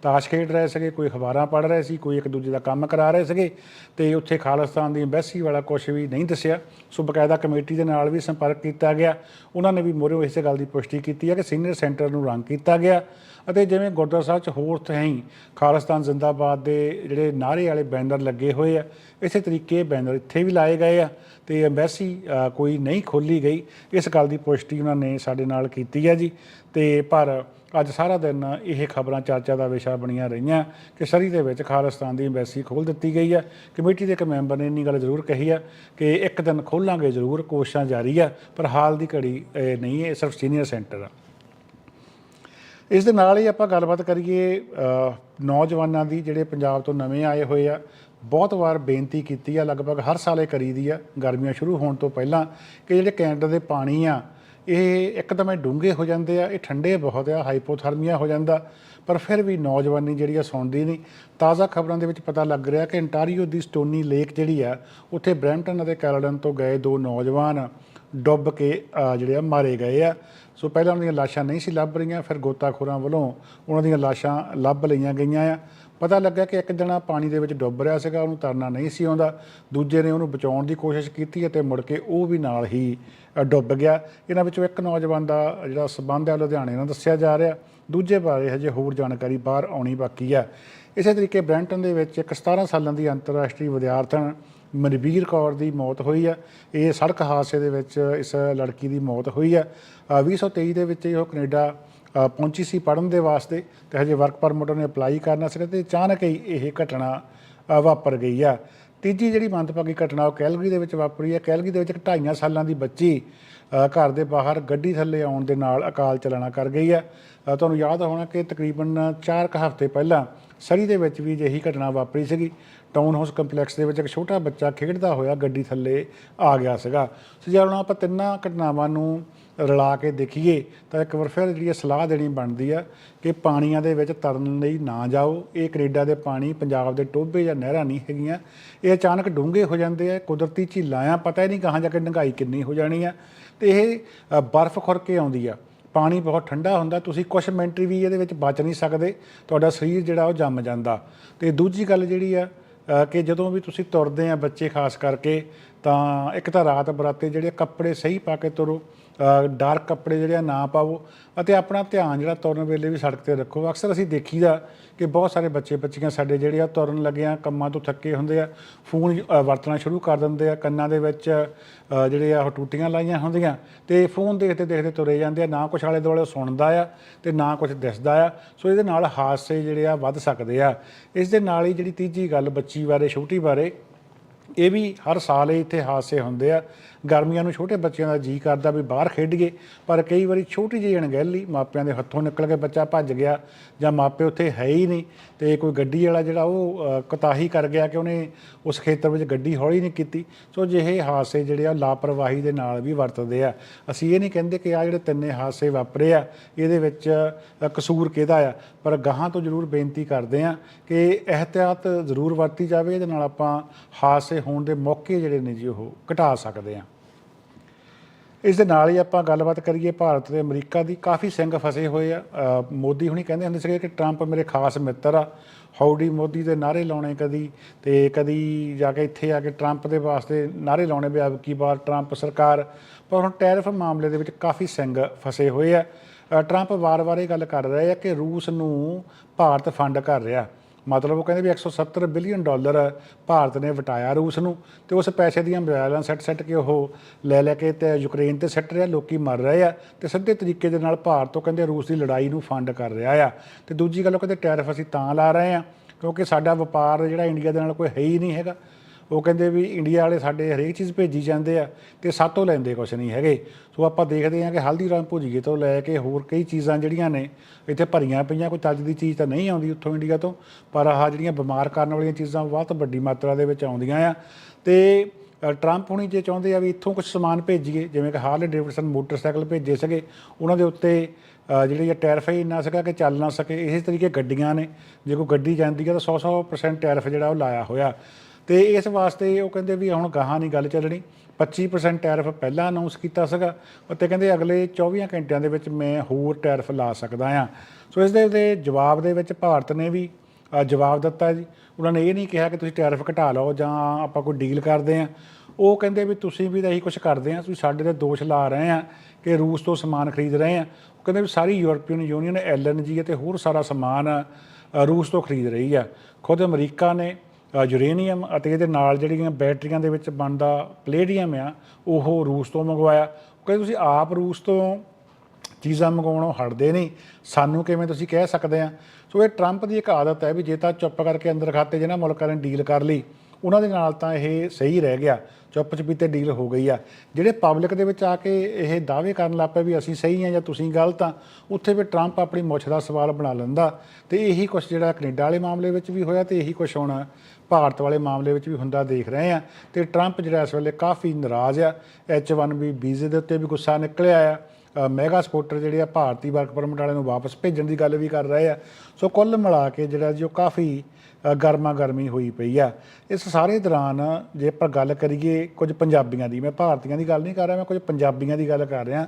ਤਾਸ਼ ਖੇਡ ਰਹੇ ਸੀਗੇ, ਕੋਈ ਅਖਬਾਰਾਂ ਪੜ੍ਹ ਰਹੇ ਸੀ, ਕੋਈ ਇੱਕ ਦੂਜੇ ਦਾ ਕੰਮ ਕਰਾ ਰਹੇ ਸੀਗੇ ਤੇ ਉੱਥੇ ਖਾਲਿਸਤਾਨ ਦੀ ਐਮਬੈਸੀ ਵਾਲਾ ਕੁਝ ਵੀ ਨਹੀਂ ਦੱਸਿਆ। ਸੋ ਬਕਾਇਦਾ ਕਮੇਟੀ ਦੇ ਨਾਲ ਵੀ ਸੰਪਰਕ ਕੀਤਾ ਗਿਆ। ਉਹਨਾਂ ਨੇ ਵੀ ਮੋਰੇ ਇਸੇ ਗੱਲ ਦੀ ਪੁਸ਼ਟੀ ਕੀਤੀ ਹੈ ਕਿ ਸੀਨੀਅਰ ਸੈਂਟਰ ਨੂੰ ਰੰਗ ਕੀਤਾ ਗਿਆ। ਅਤੇ ਜਿਵੇਂ ਗੁਰਦੁਆਰਾ ਸਾਹਿਬ ਚ ਹੋਰ ਥਹੀਂ ਖਾਲਿਸਤਾਨ ਜ਼ਿੰਦਾਬਾਦ ਦੇ ਜਿਹੜੇ ਨਾਅਰੇ ਵਾਲੇ ਬੈਨਰ ਲੱਗੇ ਹੋਏ ਆ, ਇਸੇ ਤਰੀਕੇ ਬੈਨਰ ਇੱਥੇ ਵੀ ਲਾਏ ਗਏ ਆ ਤੇ ਐਮਬੈਸੀ ਕੋਈ ਨਹੀਂ ਖੋਲੀ ਗਈ। ਇਸ ਗੱਲ ਦੀ ਪੁਸ਼ਟੀ ਉਹਨਾਂ ਨੇ ਸਾਡੇ ਨਾਲ ਕੀਤੀ ਹੈ ਜੀ। ਤੇ ਪਰ ਅੱਜ ਸਾਰਾ ਦਿਨ ਇਹ ਖਬਰਾਂ ਚਰਚਾ ਦਾ ਵਿਸ਼ਾ ਬਣੀਆਂ ਰਹੀਆਂ ਕਿ ਸਰੀ ਦੇ ਵਿੱਚ ਖਾਲਿਸਤਾਨ ਦੀ ਐਮਬੈਸੀ ਖੋਲ ਦਿੱਤੀ ਗਈ ਹੈ ਕਮੇਟੀ ਦੇ ਇੱਕ ਮੈਂਬਰ ਨੇ ਇੰਨੀ ਗੱਲ ਜ਼ਰੂਰ ਕਹੀ ਹੈ ਕਿ ਇੱਕ ਦਿਨ ਖੋਲਾਂਗੇ ਜ਼ਰੂਰ, ਕੋਸ਼ਿਸ਼ਾਂ ਜਾਰੀ ਆ, ਪਰ ਹਾਲ ਦੀ ਘੜੀ ਇਹ ਨਹੀਂ, ਇਹ ਸਿਰਫ ਸੀਨੀਅਰ ਸੈਂਟਰ ਆ। ਇਸ ਦੇ ਨਾਲ ਹੀ ਆਪਾਂ ਗੱਲਬਾਤ ਕਰੀਏ ਨੌਜਵਾਨਾਂ ਦੀ ਜਿਹੜੇ ਪੰਜਾਬ ਤੋਂ ਨਵੇਂ ਆਏ ਹੋਏ ਆ, ਬਹੁਤ ਵਾਰ ਬੇਨਤੀ ਕੀਤੀ ਆ, ਲਗਭਗ ਹਰ ਸਾਲੇ ਕਰੀਦੀ ਆ, ਗਰਮੀਆਂ ਸ਼ੁਰੂ ਹੋਣ ਤੋਂ ਪਹਿਲਾਂ ਕਿ ਜਿਹੜੇ ਕੈਨੇਡਾ ਦੇ ਪਾਣੀ ਆ, ਇਹ ਇੱਕਦਮ ਹੀ ਡੂੰਘੇ ਹੋ ਜਾਂਦੇ ਆ, ਇਹ ਠੰਡੇ ਬਹੁਤ ਆ, ਹਾਈਪੋਥਰਮੀਆ ਹੋ ਜਾਂਦਾ, ਪਰ ਫਿਰ ਵੀ ਨੌਜਵਾਨੀ ਜਿਹੜੀ ਆ ਸੁਣਦੀ ਨਹੀਂ। ਤਾਜ਼ਾ ਖਬਰਾਂ ਦੇ ਵਿੱਚ ਪਤਾ ਲੱਗ ਰਿਹਾ ਕਿ ਅੰਟਾਰੀਓ ਦੀ ਸਟੋਨੀ ਲੇਕ ਜਿਹੜੀ ਆ, ਉੱਥੇ ਬ੍ਰੈਂਪਟਨ ਅਤੇ ਕੈਲਡਨ ਤੋਂ ਗਏ ਦੋ ਨੌਜਵਾਨ ਡੁੱਬ ਕੇ ਜਿਹੜੇ ਆ, ਮਾਰੇ ਗਏ ਆ। ਸੋ ਪਹਿਲਾਂ ਉਹਨਾਂ ਦੀਆਂ ਲਾਸ਼ਾਂ ਨਹੀਂ ਸੀ ਲੱਭ ਰਹੀਆਂ, ਫਿਰ ਗੋਤਾਖੋਰਾਂ ਵੱਲੋਂ ਉਹਨਾਂ ਦੀਆਂ ਲਾਸ਼ਾਂ ਲੱਭ ਲਈਆਂ ਗਈਆਂ ਆ। ਪਤਾ ਲੱਗਾ ਕਿ ਇੱਕ ਜਣਾ ਪਾਣੀ ਦੇ ਵਿੱਚ ਡੁੱਬ ਰਿਹਾ ਸੀਗਾ, ਉਹਨੂੰ ਤਰਨਾ ਨਹੀਂ ਸੀ ਆਉਂਦਾ। ਦੂਜੇ ਨੇ ਉਹਨੂੰ ਬਚਾਉਣ ਦੀ ਕੋਸ਼ਿਸ਼ ਕੀਤੀ ਅਤੇ ਮੁੜ ਕੇ ਉਹ ਵੀ ਨਾਲ ਹੀ ਡੁੱਬ ਗਿਆ। ਇਹਨਾਂ ਵਿੱਚੋਂ ਇੱਕ ਨੌਜਵਾਨ ਦਾ ਜਿਹੜਾ ਸਬੰਧ ਹੈ, ਲੁਧਿਆਣੇ ਨਾਲ ਦੱਸਿਆ ਜਾ ਰਿਹਾ। ਦੂਜੇ ਬਾਰੇ ਹਜੇ ਹੋਰ ਜਾਣਕਾਰੀ ਬਾਹਰ ਆਉਣੀ ਬਾਕੀ ਆ ਇਸੇ ਤਰੀਕੇ ਬ੍ਰੈਂਟਨ ਦੇ ਵਿੱਚ ਇੱਕ 17 ਸਾਲਾਂ ਦੀ ਅੰਤਰਰਾਸ਼ਟਰੀ ਵਿਦਿਆਰਥਣ ਮਨਵੀਰ ਕੌਰ ਦੀ ਮੌਤ ਹੋਈ ਆ। ਇਹ ਸੜਕ ਹਾਦਸੇ ਦੇ ਵਿੱਚ ਇਸ ਲੜਕੀ ਦੀ ਮੌਤ ਹੋਈ ਆ। ਅ, 2023 ਦੇ ਵਿੱਚ ਇਹ ਉਹ ਕੈਨੇਡਾ ਪਹੁੰਚੀ ਸੀ ਪੜਨ ਦੇ ਵਾਸਤੇ ਤੇ ਹਜੇ ਵਰਕ ਪਰਮਿਟ ਉਹਨੇ ਅਪਲਾਈ ਕਰਨਾ ਸੀ ਤੇ ਅਚਾਨਕ ਹੀ ਇਹ ਘਟਨਾ ਵਾਪਰ ਗਈ ਆ। ਤੀਜੀ ਜਿਹੜੀ ਮੰਦਭਾਗੀ ਘਟਨਾ ਉਹ ਕੈਲਗਰੀ ਦੇ ਵਿੱਚ ਵਾਪਰੀ ਹੈ ਕੈਲਗਰੀ ਦੇ ਵਿੱਚ ਇੱਕ ਢਾਈਆਂ ਸਾਲਾਂ ਦੀ ਬੱਚੀ ਘਰ ਦੇ ਬਾਹਰ ਗੱਡੀ ਥੱਲੇ ਆਉਣ ਦੇ ਨਾਲ ਅਕਾਲ ਚਲਾਣਾ ਕਰ ਗਈ ਆ। ਤੁਹਾਨੂੰ ਯਾਦ ਹੋਣਾ ਕਿ ਤਕਰੀਬਨ 4 ਕੁ ਹਫ਼ਤੇ ਪਹਿਲਾਂ ਸਰੀ ਦੇ ਵਿੱਚ ਵੀ ਅਜਿਹੀ ਘਟਨਾ ਵਾਪਰੀ ਸੀਗੀ। ਟਾਊਨ ਹਾਊਸ ਕੰਪਲੈਕਸ ਦੇ ਵਿੱਚ ਇੱਕ ਛੋਟਾ ਬੱਚਾ ਖੇਡਦਾ ਹੋਇਆ ਗੱਡੀ ਥੱਲੇ ਆ ਗਿਆ ਸੀਗਾ। ਸੋ ਜੇ ਹੁਣ ਆਪਾਂ ਤਿੰਨਾਂ ਘਟਨਾਵਾਂ ਨੂੰ ਰਲਾ ਕੇ ਦੇਖੀਏ ਤਾਂ ਇੱਕ ਵਾਰ ਫਿਰ ਜਿਹੜੀ ਇਹ ਸਲਾਹ ਦੇਣੀ ਬਣਦੀ ਆ ਕਿ ਪਾਣੀਆਂ ਦੇ ਵਿੱਚ ਤਰਨ ਲਈ ਨਾ ਜਾਓ। ਇਹ ਕੈਨੇਡਾ ਦੇ ਪਾਣੀ, ਪੰਜਾਬ ਦੇ ਟੋਭੇ ਜਾਂ ਨਹਿਰਾਂ ਨਹੀਂ ਹੈਗੀਆਂ। ਇਹ ਅਚਾਨਕ ਡੂੰਘੇ ਹੋ ਜਾਂਦੇ ਆ, ਕੁਦਰਤੀ ਝੀਲਾਂ ਆ, ਪਤਾ ਹੀ ਨਹੀਂ ਕਹਾਂ ਜਾ ਕੇ ਡੰਗਾਈ ਕਿੰਨੀ ਹੋ ਜਾਣੀ ਆ। ਤੇ ਇਹ ਬਰਫ਼ ਖੁਰ ਕੇ ਆਉਂਦੀ ਆ। ਪਾਣੀ ਬਹੁਤ ਠੰਡਾ ਹੁੰਦਾ, ਤੁਸੀਂ ਕੁਝ ਮਿੰਟ ਵੀ ਇਹਦੇ ਵਿੱਚ ਬਚ ਨਹੀਂ ਸਕਦੇ, ਤੁਹਾਡਾ ਸਰੀਰ ਜਿਹੜਾ ਉਹ ਜੰਮ ਜਾਂਦਾ। ਤੇ ਦੂਜੀ ਗੱਲ ਜਿਹੜੀ ਆ ਕਿ ਜਦੋਂ ਵੀ ਤੁਸੀਂ ਤੁਰਦੇ ਆ ਬੱਚੇ ਖਾਸ ਕਰਕੇ, ਤਾਂ ਇੱਕ ਤਾਂ ਰਾਤ ਬਰਾਤੇ ਜਿਹੜੇ ਕੱਪੜੇ ਸਹੀ ਪਾ ਕੇ ਤੁਰੋ ਡਾਰਕ ਕੱਪੜੇ ਜਿਹੜੇ ਆ ਨਾ ਪਾਵੋ ਅਤੇ ਆਪਣਾ ਧਿਆਨ ਜਿਹੜਾ ਤੁਰਨ ਵੇਲੇ ਵੀ ਸੜਕ ਤੇ ਰੱਖੋ। ਅਕਸਰ ਅਸੀਂ ਦੇਖੀਦਾ ਕਿ ਬਹੁਤ ਸਾਰੇ ਬੱਚੇ ਬੱਚੀਆਂ ਸਾਡੇ ਜਿਹੜੇ ਆ ਤੁਰਨ ਲੱਗਿਆਂ ਕੰਮਾਂ ਤੋਂ ਥੱਕੇ ਹੁੰਦੇ ਆ, ਫੋਨ ਵਰਤਣਾ ਸ਼ੁਰੂ ਕਰ ਦਿੰਦੇ ਆ, ਕੰਨਾਂ ਦੇ ਵਿੱਚ ਜਿਹੜੇ ਆ ਉਹ ਟੂਟੀਆਂ ਲਾਈਆਂ ਹੁੰਦੀਆਂ ਤੇ ਫੋਨ ਦੇਖਦੇ ਦੇਖਦੇ ਤੁਰੇ ਜਾਂਦੇ ਆ, ਨਾ ਕੁਛ ਆਲੇ ਦੁਆਲੇ ਸੁਣਦਾ ਆ ਤੇ ਨਾ ਕੁਛ ਦਿਸਦਾ ਆ। ਸੋ ਇਹਦੇ ਨਾਲ ਹਾਦਸੇ ਜਿਹੜੇ ਆ ਵੱਧ ਸਕਦੇ ਆ। ਇਸ ਦੇ ਨਾਲ ਹੀ ਜਿਹੜੀ ਤੀਜੀ ਗੱਲ ਬੱਚੀ ਬਾਰੇ, ਛੋਟੀ ਬਾਰੇ, ਇਹ ਵੀ ਹਰ ਸਾਲ ਹੀ ਇੱਥੇ ਹਾਦਸੇ ਹੁੰਦੇ ਆ। ਗਰਮੀਆਂ ਨੂੰ ਛੋਟੇ ਬੱਚਿਆਂ ਦਾ ਜੀ ਕਰਦਾ ਵੀ ਬਾਹਰ ਖੇਡੀਏ ਪਰ ਕਈ ਵਾਰੀ ਛੋਟੀ ਜਿਹੀ ਅਣਗਹਿਲੀ ਮਾਪਿਆਂ ਦੇ ਹੱਥੋਂ ਨਿਕਲ ਕੇ ਬੱਚਾ ਭੱਜ ਗਿਆ ਜਾਂ ਮਾਪੇ ਉੱਥੇ ਹੈ ਹੀ ਨਹੀਂ ਤੇ ਕੋਈ ਗੱਡੀ ਵਾਲਾ ਜਿਹੜਾ ਉਹ ਅ, ਕੁਤਾਹੀ ਕਰ ਗਿਆ ਕਿ ਉਹਨੇ ਉਸ ਖੇਤਰ ਵਿੱਚ ਗੱਡੀ ਹੌਲੀ ਨਹੀਂ ਕੀਤੀ। ਸੋ ਜਿਹੇ ਹਾਦਸੇ ਜਿਹੜੇ ਆ ਲਾਪਰਵਾਹੀ ਦੇ ਨਾਲ ਵੀ ਵਰਤਦੇ ਆ। ਅਸੀਂ ਇਹ ਨਹੀਂ ਕਹਿੰਦੇ ਕਿ ਆ ਜਿਹੜੇ ਤਿੰਨੇ ਹਾਦਸੇ ਵਾਪਰੇ ਆ ਇਹਦੇ ਵਿੱਚ ਕਸੂਰ ਕਿਹਦਾ ਆ ਪਰ ਗਾਹਾਂ ਤੋਂ ਜ਼ਰੂਰ ਬੇਨਤੀ ਕਰਦੇ ਆ ਕਿ ਇਹਤਿਆਤ ਜ਼ਰੂਰ ਵਰਤੀ ਜਾਵੇ ਇਹਦੇ ਨਾਲ ਆਪਾਂ ਹਾਦਸੇ ਹੋਣ ਦੇ ਮੌਕੇ ਜਿਹੜੇ ਨੇ ਜੀ ਉਹ ਘਟਾ ਸਕਦੇ ਆ। ਇਸ ਦੇ ਨਾਲ ਹੀ ਆਪਾਂ ਗੱਲਬਾਤ ਕਰੀਏ ਭਾਰਤ ਤੇ ਅਮਰੀਕਾ ਦੀ। ਕਾਫੀ ਸਿੰਘ ਫਸੇ ਹੋਏ ਆ। ਮੋਦੀ ਹੁਣੀ ਕਹਿੰਦੇ ਹੁੰਦੇ ਸੀਗੇ ਕਿ ਟਰੰਪ ਮੇਰੇ ਖਾਸ ਮਿੱਤਰ ਆ। ਹਾਊਡੀ ਮੋਦੀ ਦੇ ਨਾਰੇ ਲਾਉਣੇ ਕਦੀ ਤੇ ਕਦੀ ਜਾ ਕੇ ਇੱਥੇ ਆ ਕੇ ਟਰੰਪ ਦੇ ਵਾਸਤੇ ਨਾਰੇ ਲਾਉਣੇ ਵੀ ਕੀ ਵਾਰ ਟਰੰਪ ਸਰਕਾਰ। ਪਰ ਹੁਣ ਟੈਰਿਫ ਮਾਮਲੇ ਦੇ ਵਿੱਚ ਕਾਫੀ ਸਿੰਘ ਫਸੇ ਹੋਏ ਆ। ਟਰੰਪ ਵਾਰ-ਵਾਰ ਇਹ ਗੱਲ ਕਰ ਰਿਹਾ ਹੈ ਕਿ ਰੂਸ ਨੂੰ ਭਾਰਤ ਫੰਡ ਕਰ ਰਿਹਾ। ਮਤਲਬ ਉਹ ਕਹਿੰਦੇ ਵੀ 170 ਬਿਲੀਅਨ ਡਾਲਰ ਭਾਰਤ ਨੇ ਵਟਾਇਆ ਰੂਸ ਨੂੰ ਤੇ ਉਸ ਪੈਸੇ ਦੀਆਂ ਬਜਾਲਾਂ ਸੈੱਟ ਸੈੱਟ ਕੇ ਉਹ ਲੈ ਲੈ ਕੇ ਤੇ ਯੂਕਰੇਨ ਤੇ ਸੱਟ ਰਿਹਾ, ਲੋਕੀ ਮਰ ਰਹੇ ਆ ਤੇ ਸਿੱਧੇ ਤਰੀਕੇ ਦੇ ਨਾਲ ਭਾਰਤ ਤੋਂ ਕਹਿੰਦੇ ਰੂਸ ਦੀ ਲੜਾਈ ਨੂੰ ਫੰਡ ਕਰ ਰਿਹਾ ਆ। ਤੇ ਦੂਜੀ ਗੱਲ ਉਹ ਕਹਿੰਦੇ ਟੈਰਿਫ ਅਸੀਂ ਤਾਂ ਲਾ ਰਹੇ ਆ ਕਿਉਂਕਿ ਸਾਡਾ ਵਪਾਰ ਜਿਹੜਾ ਇੰਡੀਆ ਦੇ ਨਾਲ ਕੋਈ ਹੈ ਹੀ ਨਹੀਂ ਹੈਗਾ। ਉਹ ਕਹਿੰਦੇ ਵੀ ਇੰਡੀਆ ਵਾਲੇ ਸਾਡੇ ਹਰੇਕ ਚੀਜ਼ ਭੇਜੀ ਜਾਂਦੇ ਆ ਤੇ ਸਾਤੋਂ ਲੈਂਦੇ ਕੁਛ ਨਹੀਂ ਹੈਗੇ। ਸੋ ਆਪਾਂ ਦੇਖਦੇ ਹਾਂ ਕਿ ਹਲਦੀਰਾਮ ਭੁਜੀਏ ਤੋਂ ਲੈ ਕੇ ਹੋਰ ਕਈ ਚੀਜ਼ਾਂ ਜਿਹੜੀਆਂ ਨੇ ਇੱਥੇ ਭਰੀਆਂ ਪਈਆਂ ਕੋਈ ਚੱਜ ਦੀ ਚੀਜ਼ ਤਾਂ ਨਹੀਂ ਆਉਂਦੀ ਉੱਥੋਂ ਇੰਡੀਆ ਤੋਂ ਪਰ ਆਹ ਜਿਹੜੀਆਂ ਬਿਮਾਰ ਕਰਨ ਵਾਲੀਆਂ ਚੀਜ਼ਾਂ ਬਹੁਤ ਵੱਡੀ ਮਾਤਰਾ ਦੇ ਵਿੱਚ ਆਉਂਦੀਆਂ ਆ। ਤੇ ਟਰੰਪ ਹੁਣੀ ਜੇ ਚਾਹੁੰਦੇ ਆ ਵੀ ਇੱਥੋਂ ਕੁਝ ਸਮਾਨ ਭੇਜੀਏ ਜਿਵੇਂ ਕਿ ਹਾਰਲੇ ਡੇਵਿਡਸਨ ਮੋਟਰਸਾਈਕਲ ਭੇਜੇ ਸੀਗੇ ਉਹਨਾਂ ਦੇ ਉੱਤੇ ਅ, ਜਿਹੜੀ ਇਹ ਟੈਰਫ ਹੀ ਇੰਨਾ ਸੀਗਾ ਕਿ ਚੱਲ ਨਾ ਸਕੇ ਇਸੇ ਤਰੀਕੇ ਗੱਡੀਆਂ ਨੇ ਜੇ ਕੋਈ ਗੱਡੀ ਜਾਂਦੀ ਹੈ ਤਾਂ 100-100% ਟੈਰਫ ਜਿਹੜਾ ਉਹ ਲਾਇਆ ਹੋਇਆ। ਤੇ ਇਸ ਵਾਸਤੇ ਉਹ ਕਹਿੰਦੇ ਵੀ ਹੁਣ ਗਾਹਾਂ ਨਹੀਂ ਗੱਲ ਚੱਲਣੀ। 25% ਟੈਰਿਫ ਪਹਿਲਾਂ ਅਨਾਉਂਸ ਕੀਤਾ ਸੀਗਾ ਅਤੇ ਕਹਿੰਦੇ ਅਗਲੇ 24 ਘੰਟਿਆਂ ਦੇ ਵਿੱਚ ਮੈਂ ਹੋਰ ਟੈਰਿਫ ਲਾ ਸਕਦਾ ਆ ਸੋ ਇਸ ਦੇ ਜਵਾਬ ਦੇ ਵਿੱਚ ਭਾਰਤ ਨੇ ਵੀ ਜਵਾਬ ਦਿੱਤਾ ਜੀ। ਉਹਨਾਂ ਨੇ ਇਹ ਨਹੀਂ ਕਿਹਾ ਕਿ ਤੁਸੀਂ ਟੈਰਿਫ ਘਟਾ ਲਓ ਜਾਂ ਆਪਾਂ ਕੋਈ ਡੀਲ ਕਰਦੇ ਆ ਉਹ ਕਹਿੰਦੇ ਵੀ ਤੁਸੀਂ ਵੀ ਤਾਂ ਇਹੀ ਕੁਝ ਕਰਦੇ ਆ ਤੁਸੀਂ ਸਾਡੇ ਤੇ ਦੋਸ਼ ਲਾ ਰਹੇ ਆ ਕਿ ਰੂਸ ਤੋਂ ਸਮਾਨ ਖਰੀਦ ਰਹੇ ਆ ਉਹ ਕਹਿੰਦੇ ਵੀ ਸਾਰੀ ਯੂਰਪੀਅਨ ਯੂਨੀਅਨ ਐਲਐਨਜੀ ਅਤੇ ਹੋਰ ਸਾਰਾ ਸਮਾਨ ਰੂਸ ਤੋਂ ਖਰੀਦ ਰਹੀ ਆ। ਖੁਦ ਅਮਰੀਕਾ ਨੇ ਯੂਰੇਨੀਅਮ ਅਤੇ ਇਹਦੇ ਨਾਲ ਜਿਹੜੀਆਂ ਬੈਟਰੀਆਂ ਦੇ ਵਿੱਚ ਬਣਦਾ ਪਲੇਡੀਅਮ ਆ, ਉਹ ਰੂਸ ਤੋਂ ਮੰਗਵਾਇਆ। ਉਹ ਕਹਿੰਦੇ ਤੁਸੀਂ ਆਪ ਰੂਸ ਤੋਂ ਚੀਜ਼ਾਂ ਮੰਗਵਾਉਣੋਂ ਹਟਦੇ ਨਹੀਂ। ਸਾਨੂੰ ਕਿਵੇਂ ਤੁਸੀਂ ਕਹਿ ਸਕਦੇ ਆ? ਸੋ ਇਹ ਟਰੰਪ ਦੀ ਇੱਕ ਆਦਤ ਹੈ ਵੀ ਜੇ ਤਾਂ ਚੁੱਪ ਕਰਕੇ ਅੰਦਰ ਖਾਤੇ ਜਿਹਨਾਂ ਮੁਲਕਾਂ ਨੇ ਡੀਲ ਕਰ ਲਈ, ਉਹਨਾਂ ਦੇ ਨਾਲ ਤਾਂ ਇਹ ਸਹੀ ਰਹਿ ਗਿਆ। ਚੁੱਪ ਚਪੀਤੇ ਡੀਲ ਹੋ ਗਈ ਆ। ਜਿਹੜੇ ਪਬਲਿਕ ਦੇ ਵਿੱਚ ਆ ਕੇ ਇਹ ਦਾਅਵੇ ਕਰਨ ਲੱਗ ਪਏ ਵੀ ਅਸੀਂ ਸਹੀ ਆ ਜਾਂ ਤੁਸੀਂ ਗਲਤ ਆ, ਉੱਥੇ ਵੀ ਟਰੰਪ ਆਪਣੀ ਮੁੱਛ ਦਾ ਸਵਾਲ ਬਣਾ ਲੈਂਦਾ। ਤੇ ਇਹੀ ਕੁਝ ਜਿਹੜਾ ਕੈਨੇਡਾ ਵਾਲੇ ਮਾਮਲੇ ਵਿੱਚ ਵੀ ਹੋਇਆ ਤੇ ਇਹੀ ਕੁਝ ਹੁਣ। ਭਾਰਤ ਵਾਲੇ ਮਾਮਲੇ ਵਿੱਚ ਵੀ ਹੁੰਦਾ ਦੇਖ ਰਹੇ ਆ ਤੇ ਟਰੰਪ ਜਿਹੜਾ ਇਸ ਵੇਲੇ ਕਾਫੀ ਨਾਰਾਜ਼ ਆ। H1B ਵੀਜ਼ੇ ਦੇ ਉੱਤੇ ਵੀ ਗੁੱਸਾ ਨਿਕਲਿਆ ਆ। ਮੈਗਾ ਸਪੋਰਟਰ ਜਿਹੜੇ ਆ ਭਾਰਤੀ ਵਰਕ ਪਰਮਿਟ ਵਾਲਿਆਂ ਨੂੰ ਵਾਪਸ ਭੇਜਣ ਦੀ ਗੱਲ ਵੀ ਕਰ ਰਹੇ ਆ। ਸੋ ਕੁੱਲ ਮਿਲਾ ਕੇ ਜਿਹੜਾ ਜੀ ਉਹ ਕਾਫੀ ਗਰਮਾ ਗਰਮੀ ਹੋਈ ਪਈ ਆ। ਇਸ ਸਾਰੇ ਦੌਰਾਨ ਜੇ ਆਪਾਂ ਗੱਲ ਕਰੀਏ ਕੁਝ ਪੰਜਾਬੀਆਂ ਦੀ, ਮੈਂ ਭਾਰਤੀਆਂ ਦੀ ਗੱਲ ਨਹੀਂ ਕਰ ਰਿਹਾ, ਮੈਂ ਕੁਝ ਪੰਜਾਬੀਆਂ ਦੀ ਗੱਲ ਕਰ ਰਿਹਾ।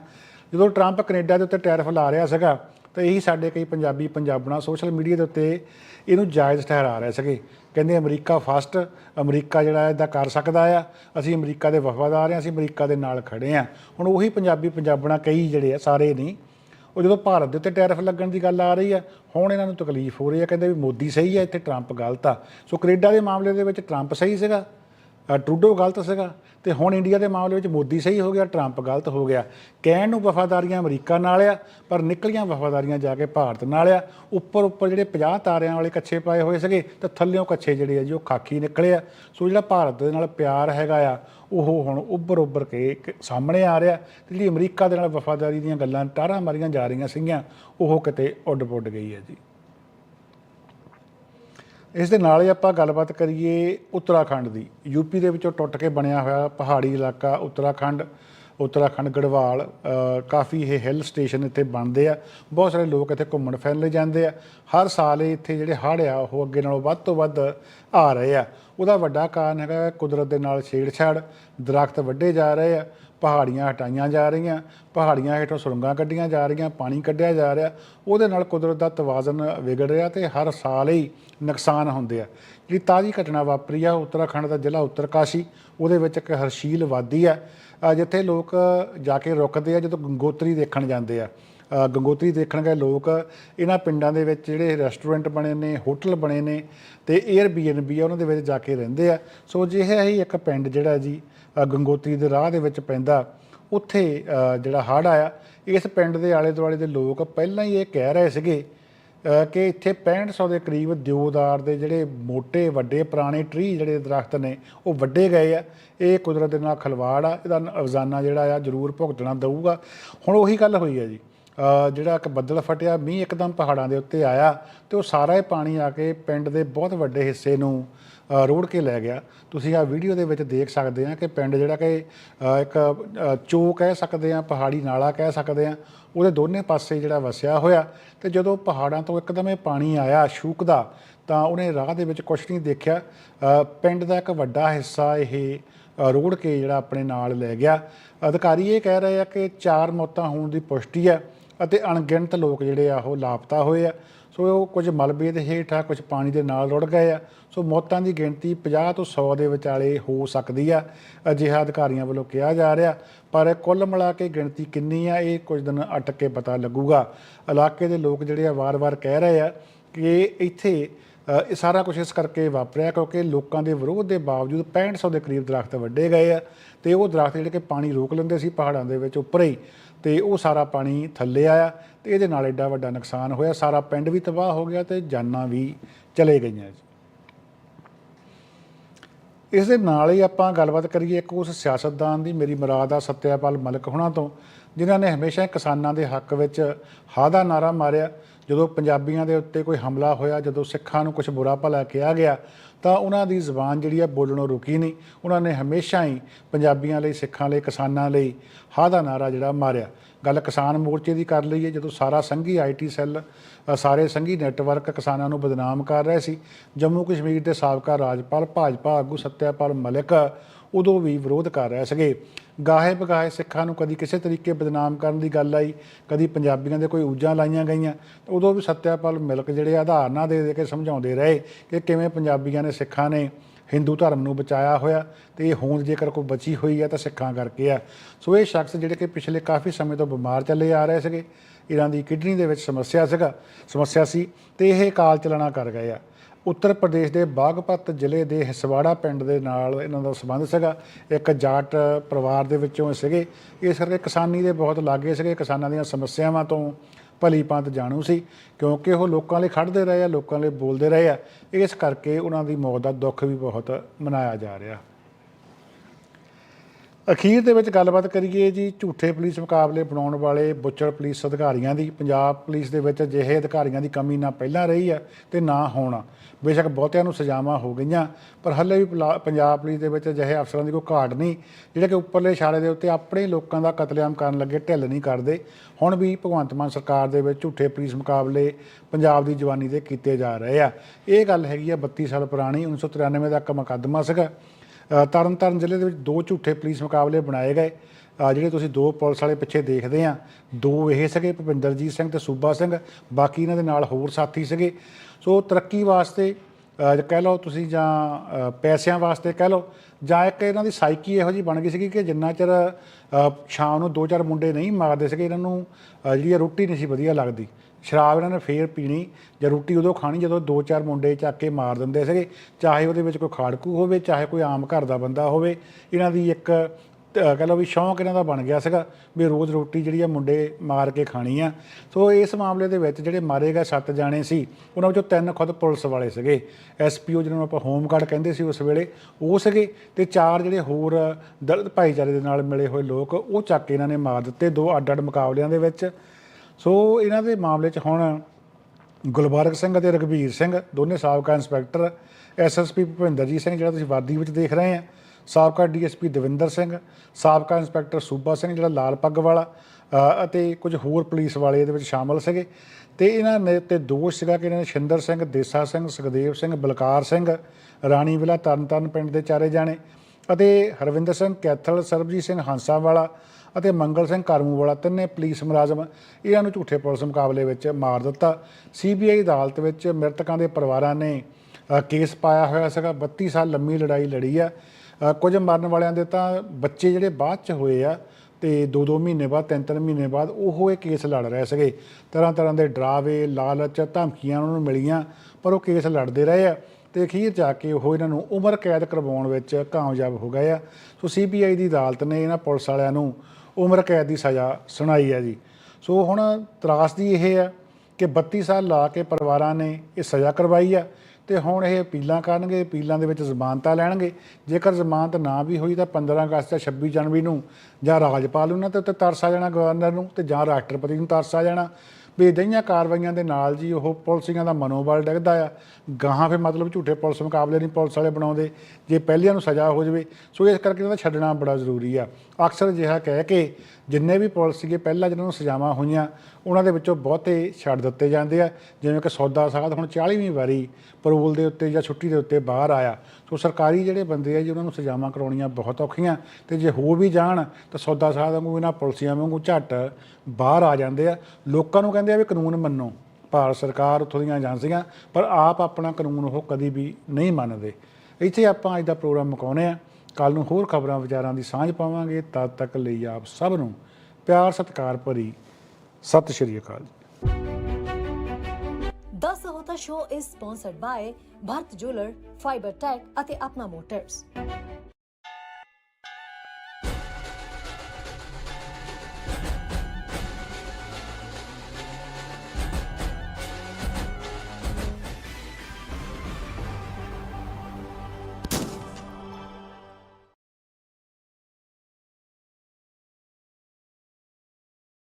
ਜਦੋਂ ਟਰੰਪ ਕੈਨੇਡਾ ਦੇ ਉੱਤੇ ਟੈਰਿਫ ਲਾ ਰਿਹਾ ਸੀਗਾ ਤਾਂ ਇਹੀ ਸਾਡੇ ਕਈ ਪੰਜਾਬੀ ਪੰਜਾਬਣਾ ਸੋਸ਼ਲ ਮੀਡੀਆ ਦੇ ਉੱਤੇ ਇਹਨੂੰ ਜਾਇਜ਼ ਠਹਿਰਾ ਰਹੇ ਸੀਗੇ। ਕਹਿੰਦੇ ਅਮਰੀਕਾ ਫਸਟ ਅਮਰੀਕਾ ਜਿਹੜਾ ਇਦਾਂ ਕਰ ਸਕਦਾ ਆ। ਅਸੀਂ ਅਮਰੀਕਾ ਦੇ ਵਫਾਦਾਰ ਆ ਅਸੀਂ ਅਮਰੀਕਾ ਦੇ ਨਾਲ ਖੜੇ ਆ ਹੁਣ ਉਹੀ ਪੰਜਾਬੀ ਪੰਜਾਬਣਾ ਕਈ ਜਿਹੜੇ ਆ, ਸਾਰੇ ਨਹੀਂ ਉਹ ਜਦੋਂ ਭਾਰਤ ਦੇ ਉੱਤੇ ਟੈਰਿਫ ਲੱਗਣ ਦੀ ਗੱਲ ਆ ਰਹੀ ਆ, ਹੁਣ ਇਹਨਾਂ ਨੂੰ ਤਕਲੀਫ ਹੋ ਰਹੀ ਹੈ ਕਹਿੰਦੇ ਵੀ ਮੋਦੀ ਸਹੀ ਆ, ਇੱਥੇ ਟਰੰਪ ਗਲਤ ਆ। ਸੋ ਕੈਨੇਡਾ ਦੇ ਮਾਮਲੇ ਦੇ ਵਿੱਚ ਟਰੰਪ ਸਹੀ ਸੀਗਾ। ਟਰੂਡੋ ਗਲਤ ਸੀਗਾ ਤੇ ਹੁਣ ਇੰਡੀਆ ਦੇ ਮਾਮਲੇ ਵਿੱਚ ਮੋਦੀ ਸਹੀ ਹੋ ਗਿਆ, ਟਰੰਪ ਗਲਤ ਹੋ ਗਿਆ। ਕਹਿਣ ਨੂੰ ਵਫਾਦਾਰੀਆਂ ਅਮਰੀਕਾ ਨਾਲ ਆ, ਪਰ ਨਿਕਲੀਆਂ ਵਫਾਦਾਰੀਆਂ ਜਾ ਕੇ ਭਾਰਤ ਨਾਲ ਆ। ਉੱਪਰ ਉੱਪਰ ਜਿਹੜੇ 50 ਤਾਰਿਆਂ ਵਾਲੇ ਕੱਛੇ ਪਾਏ ਹੋਏ ਸੀਗੇ ਤਾਂ ਥੱਲਿਓਂ ਕੱਛੇ ਜਿਹੜੇ ਆ ਜੀ ਉਹ ਖਾਕੀ ਨਿਕਲੇ ਆ। ਸੋ ਜਿਹੜਾ ਭਾਰਤ ਦੇ ਨਾਲ ਪਿਆਰ ਹੈਗਾ ਆ, ਉਹ ਹੁਣ ਉੱਭਰ ਉੱਭਰ ਕੇ ਸਾਹਮਣੇ ਆ ਰਿਹਾ। ਤੇ ਜਿਹੜੀ ਅਮਰੀਕਾ ਦੇ ਨਾਲ ਵਫਾਦਾਰੀ ਦੀਆਂ ਗੱਲਾਂ ਟਾਰਾਂ ਮਾਰੀਆਂ ਜਾ ਰਹੀਆਂ ਸੀਗੀਆਂ, ਉਹ ਕਿਤੇ ਉੱਡ ਪੁੱਡ ਗਈ ਹੈ ਜੀ। ਇਸ ਦੇ ਨਾਲ ਹੀ ਆਪਾਂ ਗੱਲਬਾਤ ਕਰੀਏ ਉੱਤਰਾਖੰਡ ਦੀ। ਯੂਪੀ ਦੇ ਵਿੱਚੋਂ ਟੁੱਟ ਕੇ ਬਣਿਆ ਹੋਇਆ ਪਹਾੜੀ ਇਲਾਕਾ ਉੱਤਰਾਖੰਡ ਉੱਤਰਾਖੰਡ ਗੜਵਾਲ ਕਾਫੀ ਇਹ ਹਿੱਲ ਸਟੇਸ਼ਨ ਇੱਥੇ ਬਣਦੇ ਆ। ਬਹੁਤ ਸਾਰੇ ਲੋਕ ਇੱਥੇ ਘੁੰਮਣ ਫਿਰਨ ਲਈ ਜਾਂਦੇ ਆ। ਹਰ ਸਾਲ ਇਹ ਇੱਥੇ ਜਿਹੜੇ ਹੜ੍ਹ ਆ, ਉਹ ਅੱਗੇ ਨਾਲੋਂ ਵੱਧ ਤੋਂ ਵੱਧ ਆ ਰਹੇ ਆ। ਉਹਦਾ ਵੱਡਾ ਕਾਰਨ ਹੈਗਾ ਕੁਦਰਤ ਦੇ ਨਾਲ ਛੇੜਛਾੜ, ਦਰਖਤ ਵੱਢੇ ਜਾ ਰਹੇ ਆ। ਪਹਾੜੀਆਂ ਹਟਾਈਆਂ ਜਾ ਰਹੀਆਂ, ਪਹਾੜੀਆਂ ਹੇਠੋਂ ਸੁਰੰਗਾਂ ਕੱਢੀਆਂ ਜਾ ਰਹੀਆਂ, ਪਾਣੀ ਕੱਢਿਆ ਜਾ ਰਿਹਾ, ਉਹਦੇ ਨਾਲ ਕੁਦਰਤ ਦਾ ਤਵਾਜ਼ਨ ਵਿਗੜ ਰਿਹਾ ਤੇ ਹਰ ਸਾਲ ਹੀ ਨੁਕਸਾਨ ਹੁੰਦੇ ਆ। ਜਿਹੜੀ ਤਾਜ਼ੀ ਘਟਨਾ ਵਾਪਰੀ ਆ, ਉੱਤਰਾਖੰਡ ਦਾ ਜ਼ਿਲ੍ਹਾ ਉੱਤਰਕਾਸ਼ੀ, ਉਹਦੇ ਵਿੱਚ ਇੱਕ ਹਰਸ਼ੀਲ ਵਾਦੀ ਆ ਜਿੱਥੇ ਲੋਕ ਜਾ ਕੇ ਰੁਕਦੇ ਆ, ਜਦੋਂ ਗੰਗੋਤਰੀ ਦੇਖਣ ਜਾਂਦੇ ਆ। ਗੰਗੋਤਰੀ ਦੇਖਣ ਗਏ ਲੋਕ, ਇਹਨਾਂ ਪਿੰਡਾਂ ਦੇ ਵਿੱਚ ਜਿਹੜੇ ਰੈਸਟੋਰੈਂਟ ਬਣੇ ਨੇ, ਹੋਟਲ ਬਣੇ ਨੇ ਤੇ 에ਅਰਬੀਐਨਬੀ ਆ, ਉਹਨਾਂ ਦੇ ਵਿੱਚ ਜਾ ਕੇ ਰਹਿੰਦੇ ਆ। ਸੋ ਜਿਹੇ ਹੀ ਇੱਕ ਪਿੰਡ ਜਿਹੜਾ ਜੀ ਗੰਗੋਤਰੀ ਦੇ ਰਾਹ ਦੇ ਵਿੱਚ ਪੈਂਦਾ। ਉੱਥੇ ਜਿਹੜਾ ਹੜ੍ਹ ਆਇਆ, ਇਸ ਪਿੰਡ ਦੇ ਆਲੇ ਦੁਆਲੇ ਦੇ ਲੋਕ ਪਹਿਲਾਂ ਹੀ ਇਹ ਕਹਿ ਰਹੇ ਸੀਗੇ ਕਿ ਇੱਥੇ 6500 ਦੇ ਕਰੀਬ ਦਿਓਦਾਰ ਦੇ ਜਿਹੜੇ ਮੋٹے ਵੱਡੇ, ਪੁਰਾਣੇ ਟਰੀ ਜਿਹੜੇ ਦਰਖਤ ਨੇ, ਉਹ ਵੱਡੇ ਗਏ ਆ। ਇਹ ਕੁਦਰਤ ਦੇ ਨਾਲ ਖਲਵਾੜ ਆ, ਇਹਦਾ ਅਫਜ਼ਾਨਾ ਜਿਹੜਾ ਆ, ਜ਼ਰੂਰ ਭੁਗਤਣਾ ਦਊਗਾ। ਹੁਣ ਉਹੀ ਗੱਲ ਹੋਈ ਆ ਜੀ। ਜਿਹੜਾ ਇੱਕ ਬੱਦਲ ਫਟਿਆ ਮੀਂਹ ਇੱਕਦਮ ਪਹਾੜਾਂ ਦੇ ਉੱਤੇ ਆਇਆ ਤੇ ਉਹ ਸਾਰਾ ਹੀ ਪਾਣੀ ਆ ਕੇ ਪਿੰਡ ਦੇ ਬਹੁਤ ਵੱਡੇ ਹਿੱਸੇ ਨੂੰ ਰੋੜ ਕੇ ਲੈ ਗਿਆ। ਤੁਸੀਂ ਆ ਵੀਡੀਓ ਦੇ ਵਿੱਚ ਦੇਖ ਸਕਦੇ ਆ ਕਿ ਪਿੰਡ ਜਿਹੜਾ ਕਿ ਇੱਕ ਅ, ਚੋ ਕਹਿ ਸਕਦੇ ਆ ਪਹਾੜੀ ਨਾਲਾ ਕਹਿ ਸਕਦੇ ਆ ਉਹਦੇ ਦੋਨੇ ਪਾਸੇ ਜਿਹੜਾ ਵਸਿਆ ਹੋਇਆ ਤੇ ਜਦੋਂ ਪਹਾੜਾਂ ਤੋਂ ਇੱਕਦਮ ਇਹ ਪਾਣੀ ਆਇਆ ਸ਼ੂਕਦਾ ਤਾਂ ਉਹਨੇ ਰਾਹ ਦੇ ਵਿੱਚ ਕੁਝ ਨਹੀਂ ਦੇਖਿਆ। ਪਿੰਡ ਦਾ ਇੱਕ ਵੱਡਾ ਹਿੱਸਾ ਇਹ ਰੋੜ ਕੇ ਜਿਹੜਾ ਆਪਣੇ ਨਾਲ ਲੈ ਗਿਆ। ਅਧਿਕਾਰੀ ਇਹ ਕਹਿ ਰਹੇ ਆ ਕਿ ਚਾਰ ਮੌਤਾਂ ਹੋਣ ਦੀ ਪੁਸ਼ਟੀ ਹੈ। ਅਤੇ ਅਣਗਿਣਤ ਲੋਕ ਜਿਹੜੇ ਆ ਉਹ ਲਾਪਤਾ ਹੋਏ ਆ। ਸੋ ਉਹ ਕੁਝ ਮਲਬੇ ਦੇ ਹੇਠ ਆ ਕੁਝ ਪਾਣੀ ਦੇ ਨਾਲ ਰੁੜ ਗਏ ਆ। ਸੋ ਮੌਤਾਂ ਦੀ ਗਿਣਤੀ 50 ਤੋਂ 100 ਦੇ ਵਿਚਾਲੇ ਹੋ ਸਕਦੀ ਆ, ਅਜਿਹਾ ਅਧਿਕਾਰੀਆਂ ਵੱਲੋਂ ਕਿਹਾ ਜਾ ਰਿਹਾ। ਪਰ ਕੁੱਲ ਮਿਲਾ ਕੇ ਗਿਣਤੀ ਕਿੰਨੀ ਆ, ਇਹ ਕੁਝ ਦਿਨ ਅਟਕ ਕੇ ਪਤਾ ਲੱਗੂਗਾ। ਇਲਾਕੇ ਦੇ ਲੋਕ ਜਿਹੜੇ ਆ ਵਾਰ-ਵਾਰ ਕਹਿ ਰਹੇ ਆ ਕਿ ਇੱਥੇ ਇਹ ਸਾਰਾ ਕੁਝ ਇਸ ਕਰਕੇ ਵਾਪਰਿਆ ਕਿਉਂਕਿ ਲੋਕਾਂ ਦੇ ਵਿਰੋਧ ਦੇ ਬਾਵਜੂਦ 6500 ਦੇ ਕਰੀਬ ਦਰਖਤ ਵੱਡੇ ਗਏ ਆ। ਤੇ ਉਹ ਦਰਖਤ ਜਿਹੜੇ ਕਿ ਪਾਣੀ ਰੋਕ ਲੈਂਦੇ ਸੀ ਪਹਾੜਾਂ ਦੇ ਵਿੱਚ ਉੱਪਰ ਹੀ। ਤੇ ਉਹ ਸਾਰਾ ਪਾਣੀ ਥੱਲੇ ਆਇਆ ਤੇ ਇਹਦੇ ਨਾਲ ਐਡਾ ਵੱਡਾ ਨੁਕਸਾਨ ਹੋਇਆ। ਸਾਰਾ ਪਿੰਡ ਵੀ ਤਬਾਹ ਹੋ ਗਿਆ ਤੇ ਜਾਨਾਂ ਵੀ ਚਲੇ ਗਈਆਂ ਇਸ ਦੇ ਨਾਲ ਹੀ ਆਪਾਂ ਗੱਲਬਾਤ ਕਰੀਏ ਇੱਕ ਉਸ ਸਿਆਸਤਦਾਨ ਦੀ, ਮੇਰੀ ਮੁਰਾਦ ਆ ਸਤਿਆਪਾਲ ਮਲਕ ਹੁਣਾਂ ਤੋਂ, ਜਿਨ੍ਹਾਂ ਨੇ ਹਮੇਸ਼ਾ ਕਿਸਾਨਾਂ ਦੇ ਹੱਕ ਵਿੱਚ ਹਾ ਦਾ ਨਾਰਾ ਮਾਰਿਆ। ਜਦੋਂ ਪੰਜਾਬੀਆਂ ਦੇ ਉੱਤੇ ਕੋਈ ਹਮਲਾ ਹੋਇਆ, ਜਦੋਂ ਸਿੱਖਾਂ ਨੂੰ ਕੁਝ ਬੁਰਾ ਭਲਾ ਕਿਹਾ ਗਿਆ ਤਾਂ ਉਹਨਾਂ ਦੀ ਜ਼ੁਬਾਨ ਜਿਹੜੀ ਆ ਬੋਲਣੋਂ ਰੁਕੀ ਨਹੀਂ। ਉਹਨਾਂ ਨੇ ਹਮੇਸ਼ਾ ਹੀ ਪੰਜਾਬੀਆਂ ਲਈ, ਸਿੱਖਾਂ ਲਈ, ਕਿਸਾਨਾਂ ਲਈ ਹਾ ਦਾ ਨਾਰਾ ਜਿਹੜਾ ਮਾਰਿਆ। ਗੱਲ ਕਿਸਾਨ ਮੋਰਚੇ ਦੀ ਕਰ ਲਈਏ, ਜਦੋਂ ਸਾਰਾ ਸੰਘੀ ਆਈਟੀ ਸੈੱਲ ਸਾਰੇ ਸੰਘੀ ਨੈਟਵਰਕ ਕਿਸਾਨਾਂ ਨੂੰ ਬਦਨਾਮ ਕਰ ਰਹੇ ਸੀ। ਜੰਮੂ ਕਸ਼ਮੀਰ ਦੇ ਸਾਬਕਾ ਰਾਜਪਾਲ ਭਾਜਪਾ ਆਗੂ ਸਤਿਆਪਾਲ ਮਲਿਕ ਉਦੋਂ ਵੀ ਵਿਰੋਧ ਕਰ ਰਹੇ ਸੀਗੇ। ਗਾਹੇ ਬਗਾਹੇ ਸਿੱਖਾਂ ਨੂੰ ਕਦੀ ਕਿਸੇ ਤਰੀਕੇ ਬਦਨਾਮ ਕਰਨ ਦੀ ਗੱਲ ਆਈ, ਕਦੀ ਪੰਜਾਬੀਆਂ ਦੇ ਕੋਈ ਉਜਾਂ ਲਾਈਆਂ ਗਈਆਂ। ਉਦੋਂ ਵੀ ਸਤਿਆਪਾਲ ਮਿਲਕ ਜਿਹੜੇ ਆਧਾਰਨਾ ਦੇ ਦੇ ਕੇ ਸਮਝਾਉਂਦੇ ਰਹੇ ਕਿ ਕਿਵੇਂ ਪੰਜਾਬੀਆਂ ਨੇ ਸਿੱਖਾਂ ਨੇ ਹਿੰਦੂ ਧਰਮ ਨੂੰ ਬਚਾਇਆ ਹੋਇਆ ਤੇ ਇਹ ਹੋਂਦ ਜੇਕਰ ਕੋਈ ਬਚੀ ਹੋਈ ਹੈ ਤਾਂ ਸਿੱਖਾਂ ਕਰਕੇ ਆ। ਸੋ ਇਹ ਸ਼ਖਸ ਜਿਹੜੇ ਕਿ ਪਿਛਲੇ ਕਾਫੀ ਸਮੇਂ ਤੋਂ ਬਿਮਾਰ ਚੱਲੇ ਆ ਰਹੇ ਸੀਗੇ। ਇਹਨਾਂ ਦੀ ਕਿਡਨੀ ਦੇ ਵਿੱਚ ਸਮੱਸਿਆ ਸੀਗਾ। ਸਮੱਸਿਆ ਸੀ ਤੇ ਇਹ ਕਾਲ ਚਲਣਾ ਕਰ ਗਏ ਆ। ਉੱਤਰ ਪ੍ਰਦੇਸ਼ ਦੇ ਬਾਗਪਤ ਜ਼ਿਲ੍ਹੇ ਦੇ ਹਿਸਵਾੜਾ ਪਿੰਡ ਦੇ ਨਾਲ ਇਹਨਾਂ ਦਾ ਸੰਬੰਧ ਸੀਗਾ। ਇੱਕ ਜਾਟ ਪਰਿਵਾਰ ਦੇ ਵਿੱਚੋਂ ਸੀਗੇ। ਇਸ ਕਰਕੇ ਕਿਸਾਨੀ ਦੇ ਬਹੁਤ ਲਾਗੇ ਸੀਗੇ। ਕਿਸਾਨਾਂ ਦੀਆਂ ਸਮੱਸਿਆਵਾਂ ਤੋਂ ਭਲੀ ਭਾਂਤ ਜਾਣੂ ਸੀ, ਕਿਉਂਕਿ ਉਹ ਲੋਕਾਂ ਲਈ ਖੜਦੇ ਰਹੇ ਆ, ਲੋਕਾਂ ਲਈ ਬੋਲਦੇ ਰਹੇ ਆ। ਇਸ ਕਰਕੇ ਉਹਨਾਂ ਦੀ ਮੌਤ ਦਾ ਦੁੱਖ ਵੀ ਬਹੁਤ ਮਨਾਇਆ ਜਾ ਰਿਹਾ। ਅਖੀਰ ਦੇ ਵਿੱਚ ਗੱਲਬਾਤ ਕਰੀਏ ਜੀ, ਝੂਠੇ ਪੁਲਿਸ ਮੁਕਾਬਲੇ ਬਣਾਉਣ ਵਾਲੇ ਬੁੱਚੜ ਪੁਲਿਸ ਅਧਿਕਾਰੀਆਂ ਦੀ। ਪੰਜਾਬ ਪੁਲਿਸ ਦੇ ਵਿੱਚ ਅਜਿਹੇ ਅਧਿਕਾਰੀਆਂ ਦੀ ਕਮੀ ਨਾ ਪਹਿਲਾਂ ਰਹੀ ਆ ਤੇ ਨਾ ਹੋਣਾ। ਬੇਸ਼ੱਕ ਬਹੁਤਿਆਂ ਨੂੰ ਸਜ਼ਾਵਾਂ ਹੋ ਗਈਆਂ, ਪਰ ਹੱਲੇ ਵੀ ਪਲਾ- ਪੰਜਾਬ ਪੁਲਿਸ ਦੇ ਵਿੱਚ ਅਜਿਹੇ ਅਫਸਰਾਂ ਦੀ ਕੋਈ ਘਾਟ ਨਹੀਂ, ਜਿਹੜੇ ਕਿ ਉੱਪਰਲੇ ਇਸ਼ਾਰੇ ਦੇ ਉੱਤੇ ਆਪਣੇ ਲੋਕਾਂ ਦਾ ਕਤਲੇਆਮ ਕਰਨ ਲੱਗੇ ਢਿੱਲ ਨਹੀਂ ਕਰਦੇ। ਹੁਣ ਵੀ ਭਗਵੰਤ ਮਾਨ ਸਰਕਾਰ ਦੇ ਵਿੱਚ ਝੂਠੇ ਪੁਲਿਸ ਮੁਕਾਬਲੇ ਪੰਜਾਬ ਦੀ ਜਵਾਨੀ ਦੇ ਕੀਤੇ ਜਾ ਰਹੇ ਆ। ਇਹ ਗੱਲ ਹੈਗੀ ਆ 32 ਸਾਲ ਪੁਰਾਣੀ 1993 ਦਾ ਇੱਕ ਮੁਕੱਦਮਾ ਸੀਗਾ। ਤਰਨਤਾਰਨ ਜ਼ਿਲ੍ਹੇ ਦੇ ਵਿੱਚ ਦੋ ਝੂਠੇ ਪੁਲਿਸ ਮੁਕਾਬਲੇ ਬਣਾਏ ਗਏ। ਜਿਹੜੇ ਤੁਸੀਂ ਦੋ ਪੁਲਿਸ ਵਾਲੇ ਪਿੱਛੇ ਦੇਖਦੇ ਆ ਦੋ ਇਹ ਸੀਗੇ ਭੁਪਿੰਦਰਜੀਤ ਸਿੰਘ ਤੇ ਸੂਬਾ ਸਿੰਘ ਬਾਕੀ ਇਹਨਾਂ ਦੇ ਨਾਲ ਹੋਰ ਸਾਥੀ ਸੀਗੇ। ਸੋ ਤਰੱਕੀ ਵਾਸਤੇ ਕਹਿ ਲਓ ਤੁਸੀਂ ਜਾਂ ਪੈਸਿਆਂ ਵਾਸਤੇ ਕਹਿ ਲਓ ਜਾਂ ਇੱਕ ਇਹਨਾਂ ਦੀ ਸਾਈਕੀ ਇਹੋ ਜੀ ਬਣ ਗਈ ਸੀਗੀ ਕਿ ਜਿੰਨਾ ਚਿਰ ਅ, ਸ਼ਾਮ ਨੂੰ ਦੋ ਚਾਰ ਮੁੰਡੇ ਨਹੀਂ ਮਾਰਦੇ ਸੀਗੇ ਇਹਨਾਂ ਨੂੰ ਜਿਹੜੀ ਇਹ ਰੋਟੀ ਨਹੀਂ ਸੀ ਵਧੀਆ ਲੱਗਦੀ। ਸ਼ਰਾਬ ਇਹਨਾਂ ਨੇ ਫੇਰ ਪੀਣੀ, ਜਾਂ ਰੋਟੀ ਉਦੋਂ ਖਾਣੀ ਜਦੋਂ ਦੋ ਚਾਰ ਮੁੰਡੇ ਚੱਕ ਕੇ ਮਾਰ ਦਿੰਦੇ ਸੀਗੇ, ਚਾਹੇ ਉਹਦੇ ਵਿੱਚ ਕੋਈ ਖਾੜਕੂ ਹੋਵੇ, ਚਾਹੇ ਕੋਈ ਆਮ ਘਰ ਦਾ ਬੰਦਾ ਹੋਵੇ, ਇਹਨਾਂ ਦੀ ਇੱਕ, ਅਹ, ਕਹਿ ਲਓ ਵੀ ਸ਼ੌਂਕ ਇਹਨਾਂ ਦਾ ਬਣ ਗਿਆ ਸੀਗਾ ਵੀ ਰੋਜ਼ ਰੋਟੀ ਜਿਹੜੀ ਆ ਮੁੰਡੇ ਮਾਰ ਕੇ ਖਾਣੀ ਆ। ਸੋ ਇਸ ਮਾਮਲੇ ਦੇ ਵਿੱਚ ਜਿਹੜੇ ਮਾਰੇ ਗਏ ਸੱਤ ਜਾਣੇ ਸੀ, ਉਹਨਾਂ ਵਿੱਚੋਂ ਤਿੰਨ ਖੁਦ ਪੁਲਿਸ ਵਾਲੇ ਸੀਗੇ। ਐਸਪੀਓ ਜਿਹਨਾਂ ਨੂੰ ਆਪਾਂ ਹੋਮਗਾਰਡ ਕਹਿੰਦੇ ਸੀ ਉਸ ਵੇਲੇ, ਉਹ ਸੀਗੇ ਤੇ ਚਾਰ ਜਿਹੜੇ ਹੋਰ ਦਲਿਤ ਭਾਈਚਾਰੇ ਦੇ ਨਾਲ ਮਿਲੇ ਹੋਏ ਲੋਕ, ਉਹ ਚੱਕ ਕੇ ਇਹਨਾਂ ਨੇ ਮਾਰ ਦਿੱਤੇ ਦੋ ਅੱਡ ਅੱਡ ਮੁਕਾਬਲਿਆਂ ਦੇ ਵਿੱਚ। ਸੋ ਇਹਨਾਂ ਦੇ ਮਾਮਲੇ 'ਚ ਹੁਣ ਗੁਲਬਾਰਗ ਸਿੰਘ ਅਤੇ ਰਘਬੀਰ ਸਿੰਘ, ਦੋਨੇ ਸਾਬਕਾ ਇੰਸਪੈਕਟਰ ਐਸਐਸਪੀ ਭੁਪਿੰਦਰਜੀਤ ਸਿੰਘ, ਜਿਹੜਾ ਤੁਸੀਂ ਵਾਦੀ ਵਿੱਚ ਦੇਖ ਰਹੇ ਆ, ਸਾਬਕਾ ਡੀਐਸਪੀ ਦਵਿੰਦਰ ਸਿੰਘ, ਸਾਬਕਾ ਇੰਸਪੈਕਟਰ ਸੂਬਾ ਸਿੰਘ, ਜਿਹੜਾ ਲਾਲ ਪੱਗ ਵਾਲਾ ਅਤੇ ਕੁਝ ਹੋਰ ਪੁਲਿਸ ਵਾਲੇ ਇਹਦੇ ਵਿੱਚ ਸ਼ਾਮਲ ਸੀਗੇ। ਤੇ ਇਹਨਾਂ ਨੇ ਤੇ ਦੋਸ਼ ਸੀਗਾ ਕਿ ਇਹਨਾਂ ਨੇ ਸ਼ਿੰਦਰ ਸਿੰਘ, ਦੇਸਾ ਸਿੰਘ, ਸੁਖਦੇਵ ਸਿੰਘ, ਬਲਕਾਰ ਸਿੰਘ ਰਾਣੀ ਵਿਲਾ ਤਰਨਤਾਰਨ ਪਿੰਡ ਦੇ ਚਾਰੇ ਜਾਣੇ ਅਤੇ ਹਰਵਿੰਦਰ ਸਿੰਘ ਕੈਥਲ, ਸਰਬਜੀਤ ਸਿੰਘ ਹਾਂਸਾ ਵਾਲਾ ਅਤੇ ਮੰਗਲ ਸਿੰਘ ਕਰਮੂ ਵਾਲਾ ਤਿੰਨੇ ਪੁਲਿਸ ਮੁਲਾਜ਼ਮ ਇਹਨਾਂ ਨੂੰ ਝੂਠੇ ਪੁਲਿਸ ਮੁਕਾਬਲੇ ਵਿੱਚ ਮਾਰ ਦਿੱਤਾ। ਸੀਬੀਆਈ ਅਦਾਲਤ ਵਿੱਚ ਮ੍ਰਿਤਕਾਂ ਦੇ ਪਰਿਵਾਰਾਂ ਨੇ ਕੇਸ ਪਾਇਆ ਹੋਇਆ ਸੀਗਾ। 32 ਸਾਲ ਲੰਮੀ ਲੜਾਈ ਲੜੀ ਆ। ਕੁਝ ਮਰਨ ਵਾਲਿਆਂ ਦੇ ਤਾਂ ਬੱਚੇ ਜਿਹੜੇ ਬਾਅਦ ਚ ਹੋਏ ਆ ਤੇ ਦੋ ਦੋ ਮਹੀਨੇ ਬਾਅਦ ਤਿੰਨ ਤਿੰਨ ਮਹੀਨੇ ਬਾਅਦ ਉਹ ਇਹ ਕੇਸ ਲੜ ਰਹੇ ਸੀਗੇ। ਤਰ੍ਹਾਂ ਤਰ੍ਹਾਂ ਦੇ ਡਰਾਵੇ, ਲਾਲਚ, ਧਮਕੀਆਂ ਉਹਨਾਂ ਨੂੰ ਮਿਲੀਆਂ, ਪਰ ਉਹ ਕੇਸ ਲੜਦੇ ਰਹੇ ਆ। ਤੇ ਅਖੀਰ ਜਾ ਕੇ ਉਹ ਇਹਨਾਂ ਨੂੰ ਉਮਰ ਕੈਦ ਕਰਵਾਉਣ ਵਿੱਚ ਕਾਮਯਾਬ ਹੋ ਗਏ ਆ। ਸੋ ਸੀਬੀਆਈ ਦੀ ਅਦਾਲਤ ਨੇ ਇਹਨਾਂ ਪੁਲਿਸ ਵਾਲਿਆਂ ਨੂੰ ਉਮਰ ਕੈਦ ਦੀ ਸਜ਼ਾ ਸੁਣਾਈ ਹੈ ਜੀ। ਸੋ ਹੁਣ ਤਰਾਸਦੀ ਇਹ ਆ ਕਿ 32 ਸਾਲ ਲਾ ਕੇ ਪਰਿਵਾਰਾਂ ਨੇ ਇਹ ਸਜ਼ਾ ਕਰਵਾਈ ਆ ਤੇ ਹੁਣ ਇਹ ਅਪੀਲਾਂ ਕਰਨਗੇ, ਅਪੀਲਾਂ ਦੇ ਵਿੱਚ ਜ਼ਮਾਨਤਾਂ ਲੈਣਗੇ। ਜੇਕਰ ਜ਼ਮਾਨਤ ਨਾ ਵੀ ਹੋਈ ਤਾਂ 15 ਅਗਸਤ ਜਾਂ 26 ਜਨਵਰੀ ਨੂੰ ਜਾਂ ਰਾਜਪਾਲ ਉਹਨਾਂ ਤੇ ਉੱਤੇ ਤਰਸ ਆ ਜਾਣਾ, ਗਵਰਨਰ ਨੂੰ ਤੇ ਜਾਂ ਰਾਸ਼ਟਰਪਤੀ ਨੂੰ ਤਰਸ ਆ ਜਾਣਾ। ਵੀ ਅਜਿਹੀਆਂ ਕਾਰਵਾਈਆਂ ਦੇ ਨਾਲ ਜੀ ਉਹ ਪੁਲਿਸੀਆਂ ਦਾ ਮਨੋਬਲ ਡਿੱਗਦਾ ਆ। ਗਾਹਾਂ ਫਿਰ ਮਤਲਬ ਝੂਠੇ ਪੁਲਿਸ ਮੁਕਾਬਲੇ ਨਹੀਂ ਪੁਲਿਸ ਵਾਲੇ ਬਣਾਉਂਦੇ। ਜੇ ਪਹਿਲਿਆਂ ਨੂੰ ਸਜ਼ਾ ਹੋ ਜਾਵੇ, ਸੋ ਇਸ ਕਰਕੇ ਇਹਦਾ ਛੱਡਣਾ ਬੜਾ ਜ਼ਰੂਰੀ ਆ। ਅਕਸਰ ਅਜਿਹਾ ਕਹਿ ਕੇ ਜਿੰਨੇ ਵੀ ਪੁਲਿਸ ਸੀਗੇ, ਪਹਿਲਾਂ ਜਿਹਨਾਂ ਨੂੰ ਸਜ਼ਾਵਾਂ ਹੋਈਆਂ, ਉਹਨਾਂ ਦੇ ਵਿੱਚੋਂ ਬਹੁਤੇ ਛੱਡ ਦਿੱਤੇ ਜਾਂਦੇ ਆ। ਜਿਵੇਂ ਕਿ ਸੌਦਾ ਸਾਧ ਹੁਣ 40ਵੀਂ ਵਾਰੀ ਪਰੋਲ ਦੇ ਉੱਤੇ ਜਾਂ ਛੁੱਟੀ ਦੇ ਉੱਤੇ ਬਾਹਰ ਆਇਆ। ਸੋ ਸਰਕਾਰੀ ਜਿਹੜੇ ਬੰਦੇ ਆ ਜੀ, ਉਹਨਾਂ ਨੂੰ ਸਜ਼ਾਵਾਂ ਕਰਾਉਣੀਆਂ ਬਹੁਤ ਔਖੀਆਂ। ਤੇ ਜੇ ਹੋ ਵੀ ਜਾਣ, ਤਾਂ ਸੌਦਾ ਸਾਧ ਵਾਂਗੂ ਇਹਨਾਂ ਪੁਲਸੀਆਂ ਵਾਂਗੂ ਝੱਟ ਬਾਹਰ ਆ ਜਾਂਦੇ ਆ। ਲੋਕਾਂ ਨੂੰ ਕਹਿੰਦੇ ਆ ਵੀ ਕਾਨੂੰਨ ਮੰਨੋ। ਭਾਰਤ ਸਰਕਾਰ ਉੱਥੋਂ ਦੀਆਂ ਏਜੰਸੀਆਂ, ਪਰ ਆਪ ਆਪਣਾ ਕਾਨੂੰਨ ਉਹ ਕਦੀ ਵੀ ਨਹੀਂ ਮੰਨਦੇ। ਇੱਥੇ ਆਪਾਂ ਅੱਜ ਦਾ ਪ੍ਰੋਗਰਾਮ ਮੁਕਾਉਂਦੇ ਆ। ਕੱਲ ਨੂੰ ਹੋਰ ਖਬਰਾਂ ਵਿਚਾਰਾਂ ਦੀ ਸਾਂਝ ਪਾਵਾਂਗੇ। ਤਦ ਤੱਕ ਲਈ ਆਪ ਸਭ ਨੂੰ ਪਿਆਰ ਸਤਿਕਾਰ ਭਰੀ ਸਤਿ ਸ਼੍ਰੀ ਅਕਾਲ। ਜੀ The Sahota Show is sponsored by Bharat Jeweler, Fiber ਅਤੇ ਆਪਣਾ ਮੋਟਰਸ